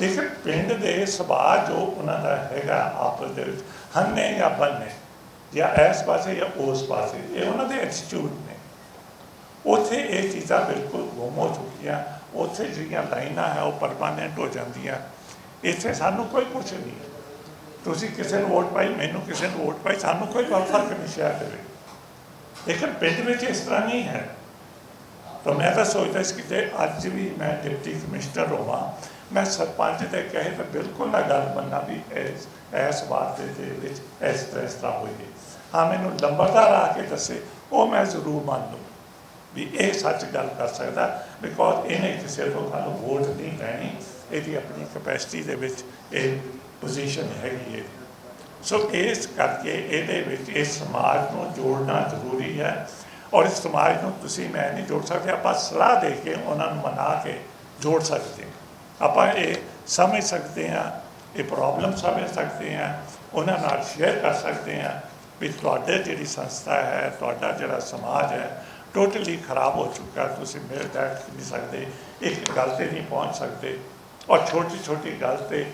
ਲੇਕਿਨ ਪਿੰਡ ਦੇ ਸੁਭਾਅ ਜੋ ਉਹਨਾਂ ਦਾ ਹੈਗਾ, ਆਪਸ ਦੇ ਵਿੱਚ, ਹੰਨੇ ਜਾਂ ਬੰਨੇ ਜਾਂ ਇਸ ਪਾਸੇ ਜਾਂ ਉਸ ਪਾਸੇ, ਇਹ ਉਹਨਾਂ ਦੇ ਐਟੀਟਿਊਡ ਨੇ। ਉੱਥੇ ਇਹ ਚੀਜ਼ਾਂ ਬਿਲਕੁਲ ਗੁੰਮ ਹੋ ਚੁੱਕੀਆਂ। ਉੱਥੇ ਜਿਹੜੀਆਂ ਲਾਈਨਾਂ ਹੈ, ਉਹ ਪਰਮਾਨੈਂਟ ਹੋ ਜਾਂਦੀਆਂ। ਇੱਥੇ ਸਾਨੂੰ ਕੋਈ ਕੁਛ ਨਹੀਂ। ਤੁਸੀਂ ਕਿਸੇ ਨੂੰ ਵੋਟ ਪਾਈ, ਮੈਨੂੰ ਕਿਸੇ ਨੂੰ ਵੋਟ ਪਾਈ, ਸਾਨੂੰ ਕੋਈ ਗੱਲ ਫ਼ਰਕ ਨਹੀਂ ਸ਼ਾਇਦ ਕਰੇ ਲੇਕਿਨ ਪਿੰਡ ਵਿੱਚ ਇਸ ਤਰ੍ਹਾਂ ਨਹੀਂ ਹੈ। ਤਾਂ ਮੈਂ ਤਾਂ ਸੋਚਦਾ ਸੀ ਕਿਤੇ ਅੱਜ ਵੀ ਮੈਂ ਡਿਪਟੀ ਕਮਿਸ਼ਨਰ ਹੋਵਾਂ, ਮੈਂ ਸਰਪੰਚ ਦੇ ਕਹੇ ਤਾਂ ਬਿਲਕੁਲ ਨਾ ਗੱਲ ਮੰਨਾਂ ਵੀ ਇਸ ਇਸ ਵਾਰ ਦੇ ਵਿੱਚ ਇਸ ਤਰ੍ਹਾਂ ਇਸ ਤਰ੍ਹਾਂ ਹੋਈ ਹਾਂ, ਮੈਨੂੰ ਲੰਬਰਦਾਰ ਆ ਕੇ ਦੱਸੇ, ਉਹ ਮੈਂ ਜ਼ਰੂਰ ਮੰਨ ਲਊ ਵੀ ਇਹ ਸੱਚ ਗੱਲ ਕਰ ਸਕਦਾ ਬਿਕੋਜ਼ ਇਹਨੇ ਕਿਸੇ ਲੋਕਾਂ ਨੂੰ ਵੋਟ ਨਹੀਂ ਲੈਣੀ ਇਹਦੀ ਆਪਣੀ ਕਪੈਸਿਟੀ ਦੇ ਵਿੱਚ ਇਹ ਪੋਜੀਸ਼ਨ ਹੈਗੀ ਹੈ। ਸੋ ਇਸ ਕਰਕੇ ਇਹਦੇ ਵਿੱਚ ਇਸ ਸਮਾਜ ਨੂੰ ਜੋੜਨਾ ਜ਼ਰੂਰੀ ਹੈ ਔਰ ਇਸ ਸਮਾਜ ਨੂੰ ਤੁਸੀਂ ਮੈਂ ਨਹੀਂ ਜੋੜ ਸਕਦੇ, ਆਪਾਂ ਸਲਾਹ ਦੇ ਕੇ ਉਹਨਾਂ ਨੂੰ ਮਨਾ ਕੇ ਜੋੜ ਸਕਦੇ ਆਪਾਂ ਇਹ ਸਮਝ ਸਕਦੇ ਹਾਂ, ਇਹ ਪ੍ਰੋਬਲਮ ਸਮਝ ਸਕਦੇ ਹਾਂ, ਉਹਨਾਂ ਨਾਲ ਸ਼ੇਅਰ ਕਰ ਸਕਦੇ ਹਾਂ ਵੀ ਤੁਹਾਡੇ ਜਿਹੜੀ ਸੰਸਥਾ ਹੈ, ਤੁਹਾਡਾ ਜਿਹੜਾ ਸਮਾਜ ਹੈ, ਟੋਟਲੀ ਖਰਾਬ ਹੋ ਚੁੱਕਾ ਤੁਸੀਂ ਮੇਲ ਬੈਠ ਨਹੀਂ ਸਕਦੇ, ਇੱਕ ਗੱਲ ਤੇ ਨਹੀਂ ਪਹੁੰਚ ਸਕਦੇ। ਔਰ ਛੋਟੀ ਛੋਟੀ ਗੱਲ ਤੇ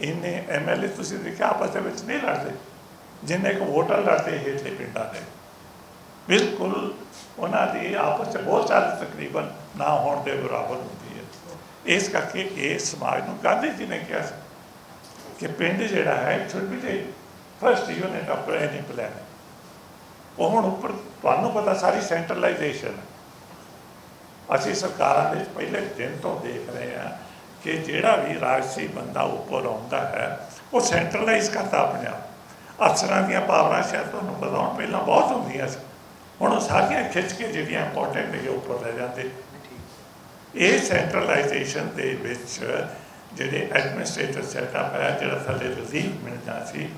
ਇਹਨੇ ਐਮਐਲਏ ਤੁਸੀਂ ਦੇਖਿਆ, ਆਪਸ ਦੇ ਵਿੱਚ ਨਹੀਂ ਲੜਦੇ, ਜਿੰਨੇ ਕੁ ਵੋਟਰ ਲੜਦੇ ਹੇਠਲੇ ਪਿੰਡਾਂ ਦੇ। ਬਿਲਕੁਲ ਉਹਨਾਂ ਦੀ ਆਪਸ ਵਿੱਚ ਬਹੁਤ ਸਾਰੀ ਤਕਰੀਬਨ ਨਾ ਹੋਣ ਦੇ ਬਰਾਬਰ ਹੁੰਦੀ ਹੈ। ਇਸ ਕਰਕੇ ਇਹ ਸਮਾਜ ਨੂੰ ਗਾਂਧੀ ਜੀ ਨੇ ਕਿਹਾ ਸੀ ਕਿ ਪਿੰਡ ਜਿਹੜਾ ਹੈ ਛੁੱਟ ਵੀ the first unit of any plan ਉਹ ਹੁਣ ਉੱਪਰ ਤੁਹਾਨੂੰ ਪਤਾ ਸਾਰੀ ਸੈਂਟਰਲਾਈਜੇਸ਼ਨ ਅਸੀਂ ਸਰਕਾਰਾਂ ਦੇ ਪਹਿਲੇ ਦਿਨ ਤੋਂ ਦੇਖ ਰਹੇ ਹਾਂ ਕਿ ਜਿਹੜਾ ਵੀ ਰਾਜਸੀ ਬੰਦਾ ਉੱਪਰ ਆਉਂਦਾ ਹੈ, ਉਹ ਸੈਂਟਰਲਾਈਜ਼ ਕਰਦਾ ਆਪਣੇ ਆਪ। ਅਫਸਰਾਂ ਦੀਆਂ ਪਾਵਰਾਂ ਸ਼ਾਇਦ ਤੁਹਾਨੂੰ ਪਤਾ ਪਹਿਲਾਂ ਬਹੁਤ ਹੁੰਦੀਆਂ ਸੀ। ਹੁਣ ਉਹ ਸਾਰੀਆਂ ਖਿੱਚ ਕੇ ਜਿਹੜੀਆਂ ਇੰਪੋਰਟੈਂਟ ਨੇ ਉੱਪਰ ਲੈ ਜਾਂਦੇ। ਇਹ ਸੈਂਟਰਲਾਈਜੇਸ਼ਨ ਦੇ ਵਿੱਚ ਜਿਹੜੇ ਐਡਮਿਨਿਸਟ੍ਰੇਟਰ ਸੈਟਅਪ ਹੈ, ਜਿਹੜਾ ਥੱਲੇ ਰਿਲੀਫ ਮਿਲਦਾ ਸੀ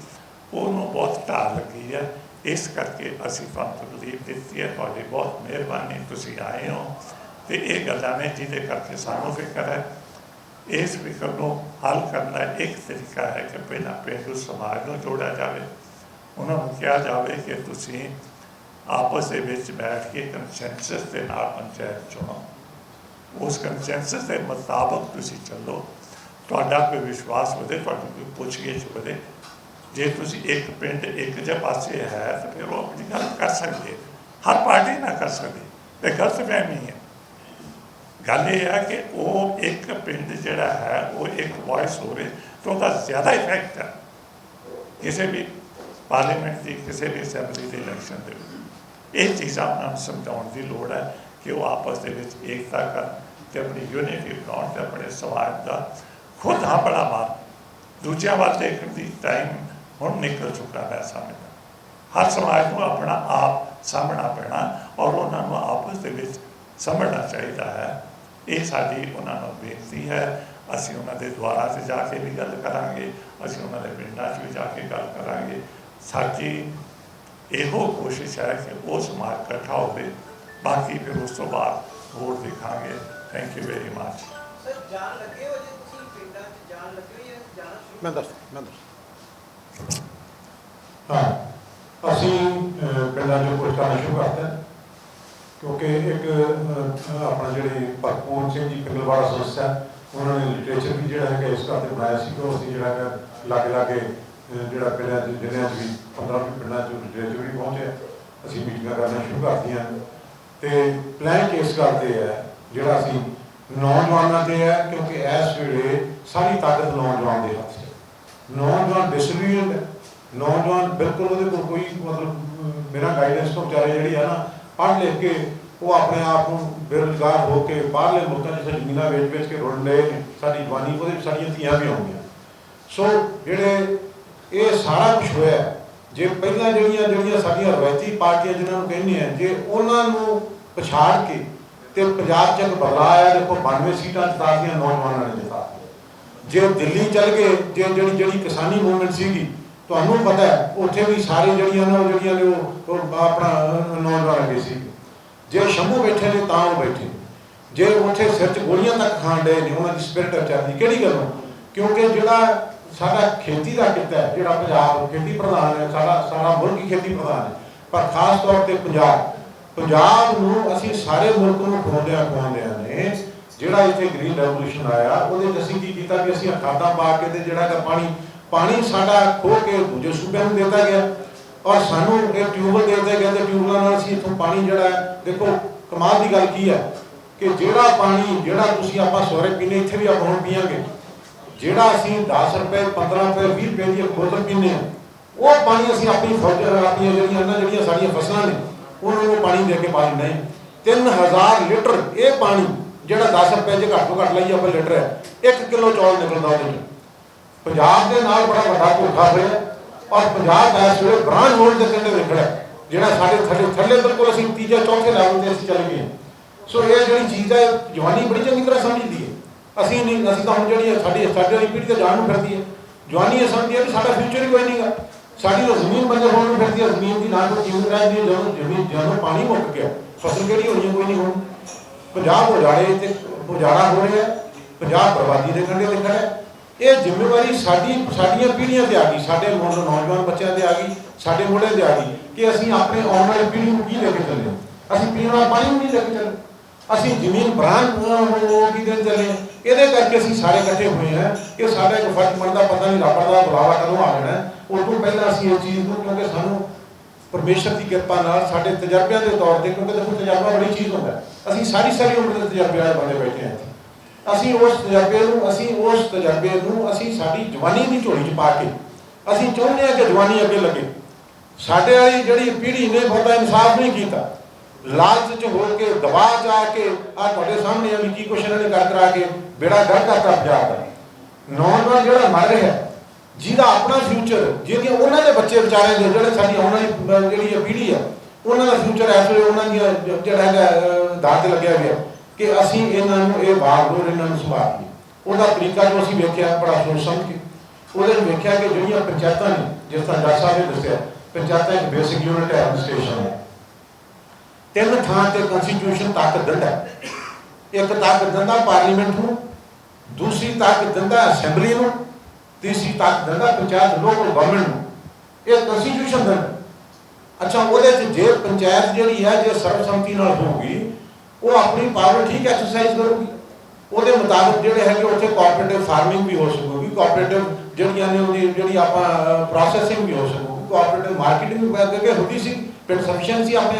ਉਹਨੂੰ ਬਹੁਤ ਢਾਲ ਲੱਗੀ ਹੈ ਇਸ ਕਰਕੇ ਅਸੀਂ ਤੁਹਾਨੂੰ ਤਕਲੀਫ ਦਿੱਤੀ ਹੈ। ਤੁਹਾਡੀ ਬਹੁਤ ਮਿਹਰਬਾਨੀ, ਤੁਸੀਂ ਆਏ ਹੋ। ਤੇ ਇਹ ਗੱਲਾਂ ਨੇ ਜਿਹਦੇ ਕਰਕੇ ਸਾਨੂੰ ਫਿਕਰ ਹੈ। ਇਸ ਫਿਕਰ ਨੂੰ ਹੱਲ ਕਰਨ ਦਾ ਇੱਕ ਤਰੀਕਾ ਹੈ ਕਿ ਪਹਿਲਾਂ ਪੇਂਡੂ ਸਮਾਜ ਨੂੰ ਜੋੜਿਆ ਜਾਵੇ। ਉਹਨਾਂ ਨੂੰ ਕਿਹਾ ਜਾਵੇ ਕਿ ਤੁਸੀਂ ਆਪਸ ਦੇ ਵਿੱਚ ਬੈਠ ਕੇ ਕੰਸੈਂਸਸ ਦੇ ਨਾਲ ਪੰਚਾਇਤ ਚੁਣੋ। ਉਸ ਕੰਸੈਂਸਸ ਦੇ ਮੁਤਾਬਕ ਤੁਸੀਂ ਚੱਲੋ। ਤੁਹਾਡਾ ਕੋਈ ਵਿਸ਼ਵਾਸ ਵਧੇ, ਤੁਹਾਡੀ ਕੋਈ ਪੁੱਛਗਿੱਛ ਵਧੇ। ਜੇ ਤੁਸੀਂ ਇੱਕ ਪਿੰਡ ਇੱਕ ਜਿਹਾ ਪਾਸੇ ਹੈ, ਤਾਂ ਫਿਰ ਉਹ ਆਪਣੀ ਗੱਲ ਕਰ ਸਕਦੇ ਹਰ ਪਾਰਟੀ ਨਾ ਕਰ ਸਕਦੇ ਇਹ ਗਲਤ ਫਹਿਮੀ ਹੈ ਗੱਲ ਇਹ ਹੈ ਕਿ ਉਹ ਇੱਕ ਪਿੰਡ ਜਿਹੜਾ ਹੈ, ਉਹ ਇੱਕ ਵੌਇਸ ਹੋਵੇ ਤਾਂ ਉਹਦਾ ਜ਼ਿਆਦਾ ਇਫੈਕਟ ਹੈ ਕਿਸੇ ਵੀ ਪਾਰਲੀਮੈਂਟ ਦੀ, ਕਿਸੇ ਵੀ ਅਸੈਂਬਲੀ ਦੇ ਇਲੈਕਸ਼ਨ ਦੇ ਵਿੱਚ। ਇਹ ਚੀਜ਼ਾਂ ਉਹਨਾਂ ਨੂੰ ਸਮਝਾਉਣ ਦੀ ਲੋੜ ਹੈ ਕਿ ਉਹ ਆਪਸ ਦੇ ਵਿੱਚ ਏਕਤਾ ਕਰਨ ਤੇ ਆਪਣੀ ਯੂਨਿਟੀ ਬਣਾਉਣ ਤੇ ਆਪਣੇ ਸਮਾਜ ਦਾ ਖੁਦ ਹੰਬੜਾ ਮਾਰ ਦੂਜਿਆਂ ਵੱਲ ਦੇਖਣ ਦੀ ਟਾਈਮ ਹੁਣ ਨਿਕਲ ਚੁੱਕਾ ਹੈ ਸਮਝਦਾ ਹਰ ਸਮਾਜ ਨੂੰ ਆਪਣਾ ਆਪ ਸਾਹਮਣਾ ਪੈਣਾ ਔਰ ਉਹਨਾਂ ਨੂੰ ਆਪਸ ਦੇ ਵਿੱਚ ਸਮਝਣਾ ਚਾਹੀਦਾ ਹੈ। ਇਹ ਸਾਡੀ ਉਹਨਾਂ ਨੂੰ ਬੇਨਤੀ ਹੈ। ਅਸੀਂ ਉਹਨਾਂ ਦੇ ਦੁਆਰਾ ਤੇ ਜਾ ਕੇ ਵੀ ਗੱਲ ਕਰਾਂਗੇ ਅਸੀਂ ਉਹਨਾਂ ਦੇ ਪਿੰਡਾਂ 'ਚ ਵੀ ਜਾ ਕੇ ਗੱਲ ਕਰਾਂਗੇ। ਸਾਡੀ ਇਹੋ ਕੋਸ਼ਿਸ਼ ਹੈ ਕਿ ਉਹ ਸਮਾਜ ਇਕੱਠਾ ਹੋਵੇ। ਬਾਕੀ ਫਿਰ ਉਸ ਤੋਂ ਬਾਅਦ ਹੋਰ ਦੇਖਾਂਗੇ। Thank you very much sir ਜਾਣ ਲੱਗੇ ਹੋ ਜੇ ਤੁਸੀਂ ਪਿੰਡਾਂ 'ਚ ਜਾਣ ਲੱਗੇ ਹੋ ਜਾਂ ਜਾਣਾ ਸ਼ੁਰੂ ਮੈਂ ਦੱਸ ਮੈਂ ਦੱਸ। ਹਾਂ ਅਸੀਂ ਪਿੰਡਾਂ 'ਚ ਕੁਝ ਕਰਨਾ ਸ਼ੁਰੂ ਕਰਤਾ। ਕਿਉਂਕਿ ਇੱਕ ਆਪਣਾ ਜਿਹੜੇ ਭਰਪੂਰ ਸਿੰਘ ਜੀ ਪਿੰਗਲਵਾੜਾ ਸੰਸਥਾ ਹੈ, ਉਹਨਾਂ ਨੇ ਲਿਟਰੇਚਰ ਵੀ ਜਿਹੜਾ ਹੈਗਾ ਇਸ ਕਰਕੇ ਬਣਾਇਆ ਸੀ ਕਿ ਉਹ ਅਸੀਂ ਜਿਹੜਾ ਹੈਗਾ ਲਾਗੇ ਲਾਗੇ ਜਿਹੜਾ ਪਿੰਡਾਂ 'ਚ ਜ਼ਿਲ੍ਹਿਆਂ 'ਚ ਵੀ 15 ਵੀਹ ਪਿੰਡਾਂ 'ਚ ਲਿਟਰੇਚਰ ਵੀ ਪਹੁੰਚਿਆ। ਅਸੀਂ ਮੀਟਿੰਗਾਂ ਕਰਨਾ ਸ਼ੁਰੂ ਕਰਤੀਆਂ। ਤੇ ਪਲਾਨ ਕੇਸ ਕਰਦੇ ਹੈ ਜਿਹੜਾ ਅਸੀਂ ਨੌਜਵਾਨਾਂ ਤੇ ਹੈ ਕਿਉਂਕਿ ਇਸ ਵੇਲੇ ਸਾਰੀ ਤਾਕਤ ਨੌਜਵਾਨ ਦੇ ਹੱਥ 'ਚ ਹੈ। ਨੌਜਵਾਨ ਡਿਸਪਲਿਨ ਨੌਜਵਾਨ ਬਿਲਕੁਲ ਉਹਦੇ ਕੋਲ ਕੋਈ ਮਤਲਬ, ਮੇਰਾ ਗਾਈਡੈਂਸ ਤੋਂ ਵਿਚਾਰੇ ਜਿਹੜੀ ਆ ਨਾ, ਪੜ੍ਹ ਲਿਖ ਕੇ ਉਹ ਆਪਣੇ ਆਪ ਨੂੰ ਬੇਰੁਜ਼ਗਾਰ ਹੋ ਕੇ ਬਾਹਰਲੇ ਮੁਲਕਾਂ 'ਚ ਜ਼ਮੀਨਾਂ ਵੇਚ ਵੇਚ ਕੇ ਰੁਲ ਲਏ ਨੇ। ਸਾਡੀ ਜਵਾਨੀ, ਉਹਦੇ ਵਿੱਚ ਸਾਡੀਆਂ ਧੀਆਂ ਵੀ ਆਉਂਦੀਆਂ। ਸੋ ਜਿਹੜੇ ਇਹ ਸਾਰਾ ਕੁਝ ਹੋਇਆ, ਜੇ ਪਹਿਲਾਂ ਜਿਹੜੀਆਂ ਜਿਹੜੀਆਂ ਸਾਡੀਆਂ ਰਵਾਇਤੀ ਪਾਰਟੀਆਂ ਜਿਨ੍ਹਾਂ ਨੂੰ ਕਹਿੰਦੇ ਆ, ਜੇ ਉਹਨਾਂ ਨੂੰ ਪਛਾੜ ਕੇ ਤੇ ਪੰਜਾਬ 'ਚ ਇੱਕ ਬਦਲਾਅ ਆਇਆ, ਦੇਖੋ 92 ਸੀਟਾਂ ਜਿਤਾਤੀਆਂ ਨੌਜਵਾਨਾਂ ਨੇ ਜਿਤਾਤੀਆਂ। ਜੇ ਦਿੱਲੀ ਚੱਲ ਗਏ ਜੇ ਜਿਹੜੀ ਜਿਹੜੀ ਕਿਸਾਨੀ ਮੂਵਮੈਂਟ ਸੀਗੀ ਤੁਹਾਨੂੰ ਪਤਾ ਹੈ ਉੱਥੇ ਵੀ ਸਾਰੇ ਜਿਹੜੀਆਂ ਨੇ ਉਹ ਜਿਹੜੀਆਂ ਨੇ ਉਹ ਆਪਣਾ ਅਹ, ਨੌਜਵਾਨ ਅੱਗੇ ਸੀ। ਜੇ ਸ਼ੰਭੂ ਬੈਠੇ ਨੇ ਤਾਂ ਉਹ ਬੈਠੇ ਜੇ ਉੱਥੇ ਸਿਰ 'ਚ ਗੋਲੀਆਂ ਤੱਕ ਖਾਣ ਡਏ ਨੇ ਉਹਨਾਂ ਦੀ ਸਪਿਰਿਟ ਵਿਚਾਰਦੀ ਕਿਹੜੀ ਗੱਲੋਂ? ਕਿਉਂਕਿ ਜਿਹੜਾ ਸਾਡਾ ਖੇਤੀ ਦਾ ਕਿੱਤਾ ਹੈ ਜਿਹੜਾ ਪੰਜਾਬ ਖੇਤੀ ਪ੍ਰਧਾਨ ਹੈ ਸਾਡਾ ਸਾਰਾ ਮੁਲਕ ਖੇਤੀ ਪ੍ਰਧਾਨ ਹੈ। ਪਰ ਖਾਸ ਤੌਰ ਤੇ ਪੰਜਾਬ। ਪੰਜਾਬ ਨੂੰ ਅਸੀਂ ਸਾਰੇ ਮੁਲਕ ਨੂੰ ਖਵਾਉਂਦਿਆਂ ਖਵਾਉਂਦਿਆਂ ਨੇ ਜਿਹੜਾ ਇੱਥੇ ਗ੍ਰੀਨ ਰੈਵੋਲੂਸ਼ਨ ਆਇਆ ਉਹਦੇ 'ਚ ਅਸੀਂ ਕੀ ਕੀਤਾ ਕਿ ਅਸੀਂ ਖਾਦਾਂ ਪਾ ਕੇ ਤੇ ਜਿਹੜਾ ਹੈਗਾ ਪਾਣੀ ਪਾਣੀ ਸਾਡਾ ਖੋ ਕੇ ਦੂਜੇ ਸੂਬਿਆਂ ਨੂੰ ਦਿੱਤਾ ਗਿਆ। ਔਰ ਸਾਨੂੰ ਇਹ ਟਿਊਬਲ ਦੇਖਦੇ ਕਹਿੰਦੇ ਟਿਊਬਲਾਂ ਨਾਲ ਅਸੀਂ ਇੱਥੋਂ ਪਾਣੀ ਜਿਹੜਾ ਹੈ, ਦੇਖੋ ਕਮਾਲ ਦੀ ਗੱਲ ਕੀ ਹੈ ਕਿ ਜਿਹੜਾ ਪਾਣੀ, ਜਿਹੜਾ ਤੁਸੀਂ ਆਪਾਂ ਸਵੇਰੇ ਪੀਨੇ ਇੱਥੇ ਵੀ ਆਪਾਂ ਹੁਣ ਪੀਾਂਗੇ ਜਿਹੜਾ ਅਸੀਂ 10 ਰੁਪਏ 15 ਰੁਪਏ 20 ਰੁਪਏ ਦੀ ਬੋਤਲ ਪੀਂਦੇ ਹਾਂ, ਉਹ ਪਾਣੀ ਅਸੀਂ ਆਪਣੀ ਫੌਜ ਆਪਣੀਆਂ ਜਿਹੜੀਆਂ ਨਾ ਜਿਹੜੀਆਂ ਸਾਡੀਆਂ ਫਸਲਾਂ ਨੇ, ਉਹਨਾਂ ਨੂੰ ਪਾਣੀ ਦੇ ਕੇ ਪਾ ਲੈਂਦੇ ਹਾਂ। 3000 ਲੀਟਰ ਇਹ ਪਾਣੀ ਜਿਹੜਾ 10 ਰੁਪਏ ਜੇ ਘੱਟ ਤੋਂ ਘੱਟ ਲਈਏ ਆਪਾਂ ਲੀਟਰ ਹੈ 1 ਕਿਲੋ ਚੌਲ ਨਿਕਲਦਾ ਉਹਦੇ ਚੋਂ। ਪੰਜਾਬ ਦੇ ਨਾਲ ਬੜਾ ਵੱਡਾ ਧੋਖਾ ਹੋਇਆ ਔਰ ਪੰਜਾਬ ਦਾ ਇਸ ਬ੍ਰਾਂਡ ਹੋਲਡ ਦੇ ਕੰਢੇ ਵਿਖੜਾ ਜਿਹੜਾ ਸਾਡੇ ਥੱਲੇ ਥੱਲੇ ਬਿਲਕੁਲ ਅਸੀਂ ਤੀਜੇ, ਚੌਥੇ ਲੈਵਲ ਤੇ ਅਸੀਂ ਚਲੇ ਗਏ ਸੋ ਇਹ ਜਿਹੜੀ ਚੀਜ਼ ਹੈ, ਜਵਾਨੀ ਬੜੀ ਚੰਗੀ ਤਰ੍ਹਾਂ ਸਮਝਦੀ ਹੈ। ਅਸੀਂ ਨਹੀਂ ਅਸੀਂ ਤਾਂ ਹੁਣ ਜਿਹੜੀ ਸਾਡੀ ਸਾਡੀ ਵਾਲੀ ਪੀੜ੍ਹੀ ਤਾਂ ਜਾਣ ਨੂੰ ਫਿਰਦੀ ਹੈ। ਜਵਾਨੀ ਇਹ ਸਮਝਦੀ ਹੈ ਕਿ ਸਾਡਾ ਫਿਊਚਰ ਹੀ ਕੋਈ ਨਹੀਂਗਾ। ਸਾਡੀ ਤਾਂ ਜ਼ਮੀਨ ਬੰਜਰ ਹੋਣ ਨੂੰ ਫਿਰਦੀ ਹੈ, ਜ਼ਮੀਨ ਦੀ ਨਾ ਕੋਈ ਕੀਮਤ ਰਹਿੰਦੀ ਜਦੋਂ ਜ਼ਮੀਨ ਜਦੋਂ ਪਾਣੀ ਮੁੱਕ ਗਿਆ, ਫਸਲ ਕਿਹੜੀ ਹੋਣੀ ਹੈ, ਕੋਈ ਨਹੀਂ ਹੋਣੀ। ਪੰਜਾਬ ਉਜਾੜੇ ਤੇ ਉਜਾੜਾ ਹੋ ਰਿਹਾ ਹੈ। ਪੰਜਾਬ ਬਰਬਾਦੀ ਦੇ ਕੰਢੇ ਤੇ ਖੜਾ ਇਹ ਜ਼ਿੰਮੇਵਾਰੀ ਸਾਡੀ, ਸਾਡੀਆਂ ਪੀੜ੍ਹੀਆਂ ਤੇ ਆ ਗਈ, ਸਾਡੇ ਨੌ- ਨੌਜਵਾਨ ਬੱਚਿਆਂ ਤੇ ਆ ਗਈ, ਸਾਡੇ ਮੁੰਡੇ ਤੇ ਆ ਗਈ ਕਿ ਅਸੀਂ ਆਪਣੇ ਆਉਣ ਵਾਲੀ ਪੀੜ੍ਹੀ ਨੂੰ ਕੀ ਲੈ ਕੇ ਚੱਲੇ ਅਸੀਂ ਪੀਣ ਵਾਲਾ ਪਾਣੀ ਵੀ ਨਹੀਂ ਲੈ ਕੇ ਚੱਲੇ ਅਸੀਂ ਜ਼ਮੀਨ ਬਰਾਨ ਉਹ ਕੀ ਦੇਣ ਚੱਲੇ ਇਹਦੇ ਕਰਕੇ ਅਸੀਂ ਸਾਰੇ ਇਕੱਠੇ ਹੋਏ ਹਾਂ ਕਿ ਸਾਡਾ ਇੱਕ ਫਰਜ਼ ਬਣਦਾ, ਪਤਾ ਨਹੀਂ ਰੱਬ ਦਾ ਬੁਲਾਵਾ ਕਦੋਂ ਆ ਜਾਣਾ ਹੈ। ਉਸ ਤੋਂ ਪਹਿਲਾਂ ਅਸੀਂ ਇਹ ਚੀਜ਼ ਨੂੰ, ਕਿਉਂਕਿ ਸਾਨੂੰ ਪਰਮੇਸ਼ਰ ਦੀ ਕਿਰਪਾ ਨਾਲ ਸਾਡੇ ਤਜਰਬਿਆਂ ਦੇ ਤੌਰ ਤੇ, ਕਿਉਂਕਿ ਦੇਖੋ ਤਜਰਬਾ ਬੜੀ ਚੀਜ਼ ਹੁੰਦਾ ਅਸੀਂ ਸਾਰੀ ਸਾਰੀ ਉਮਰ ਦੇ ਤਜਰਬੇ ਵਾਲੇ ਬੰਦੇ ਬੈਠੇ ਹਾਂ ਅਸੀਂ ਉਸ ਤਜਰਬੇ ਨੂੰ, ਅਸੀਂ ਉਸ ਤਜਰਬੇ ਨੂੰ, ਅਸੀਂ ਸਾਡੀ ਜਵਾਨੀ ਦੀ ਝੋਲੀ 'ਚ ਪਾ ਕੇ, ਅਸੀਂ ਚਾਹੁੰਦੇ ਹਾਂ ਕਿ ਜਵਾਨੀ ਅੱਗੇ ਲੱਗੇ। ਸਾਡੇ ਵਾਲੀ ਜਿਹੜੀ ਪੀੜ੍ਹੀ ਨੇ ਬਹੁਤਾ ਇਨਸਾਫ ਨਹੀਂ ਕੀਤਾ, ਲਾਲਚ 'ਚ ਹੋ ਕੇ ਦਬਾਅ 'ਚ ਆ ਕੇ ਆ ਤੁਹਾਡੇ ਸਾਹਮਣੇ ਆ ਵੀ ਕੀ ਕੁਛ ਇਹਨਾਂ ਨੇ ਕਰ ਕਰਾ ਕੇ, ਬੇੜਾ ਗਰ ਕਰਤਾ ਪੰਜਾਬ ਨੌਜਵਾਨ ਜਿਹੜਾ ਮਰ ਰਿਹਾ ਜਿਹਦਾ ਆਪਣਾ ਫਿਊਚਰ ਜਿਹਦੀਆਂ ਉਹਨਾਂ ਦੇ ਬੱਚੇ ਵਿਚਾਰੇ ਨੇ ਜਿਹੜੇ ਸਾਡੀ ਆਉਣ ਵਾਲੀ ਜਿਹੜੀ ਪੀੜ੍ਹੀ ਆ ਉਹਨਾਂ ਦਾ ਫਿਊਚਰ ਇਸ ਵੇਲੇ ਉਹਨਾਂ ਦੀਆਂ ਜਿਹੜਾ ਹੈਗਾ ਅਹ, ਦਾਅ ਤੇ ਲੱਗਿਆ ਹੋਇਆ ਕਿ ਅਸੀਂ ਇਹਨਾਂ ਨੂੰ ਇਹ ਬਾਗਡੋਰ ਇਹਨਾਂ ਨੂੰ ਸੰਭਾਲੀਏ ਉਹਦਾ ਤਰੀਕਾ ਜੋ ਅਸੀਂ ਵੇਖਿਆ ਬੜਾ ਸੋਚ ਸਮਝ ਕੇ ਉਹਦੇ ਵਿੱਚ ਵੇਖਿਆ ਕਿ ਜਿਹੜੀਆਂ ਪੰਚਾਇਤਾਂ ਨੇ ਜਿਸ ਤਰ੍ਹਾਂ ਜੱਜ ਸਾਹਿਬ ਨੇ ਦੱਸਿਆ ਪੰਚਾਇਤਾਂ ਇੱਕ ਬੇਸਿਕ ਯੂਨਿਟ ਹੈ ਐਡਮਿਨਿਸਟ੍ਰੇਸ਼ਨ ਹੈ। ਤਿੰਨ ਥਾਂ ਤੇ ਕਨਸਟੀਟਿਊਸ਼ਨ ਤਾਕਤ ਦਿੰਦਾ ਇੱਕ ਤਾਕਤ ਦਿੰਦਾ ਪਾਰਲੀਮੈਂਟ ਨੂੰ ਦੂਸਰੀ ਤਾਕਤ ਦਿੰਦਾ ਅਸੈਂਬਲੀ ਨੂੰ ਤੀਸਰੀ ਤਾਕਤ ਦਿੰਦਾ ਪੰਚਾਇਤ ਲੋਕਲ ਗਵਰਨਮੈਂਟ ਨੂੰ। ਇਹ ਕਨਸਟੀਟਿਊਸ਼ਨ ਦਿੰਦਾ ਅੱਛਾ, ਉਹਦੇ ਚ ਜੇ ਪੰਚਾਇਤ ਜਿਹੜੀ ਹੈ, ਜੇ ਸਰਬਸੰਮਤੀ ਨਾਲ ਹੋਊਗੀ, ਉਹ ਆਪਣੀ ਪਾਵਰ ਠੀਕ ਐਕਸਰਸਾਈਜ਼ ਕਰੂਗੀ। ਉਹਦੇ ਮੁਤਾਬਕ ਜਿਹੜੇ ਹੈਗੇ ਉੱਥੇ ਕੋਆਪਰੇਟਿਵ ਫਾਰਮਿੰਗ ਵੀ ਹੋ ਸਕੂਗੀ ਕੋਆਪਰੇਟਿਵ ਜਿਹੜੀਆਂ ਨੇ ਉਹਦੀ ਜਿਹੜੀ ਆਪਾਂ ਪ੍ਰੋਸੈਸਿੰਗ ਵੀ ਹੋ ਸਕੂਗੀ ਕੋਆਪਰੇਟਿਵ ਮਾਰਕੀਟਿੰਗ ਵੀ ਕਰ ਕੇ ਹੁੰਦੀ ਸੀ ਪਿੰਡ ਸਫੀਸ਼ੀਐਂਸੀ ਆਪਣੇ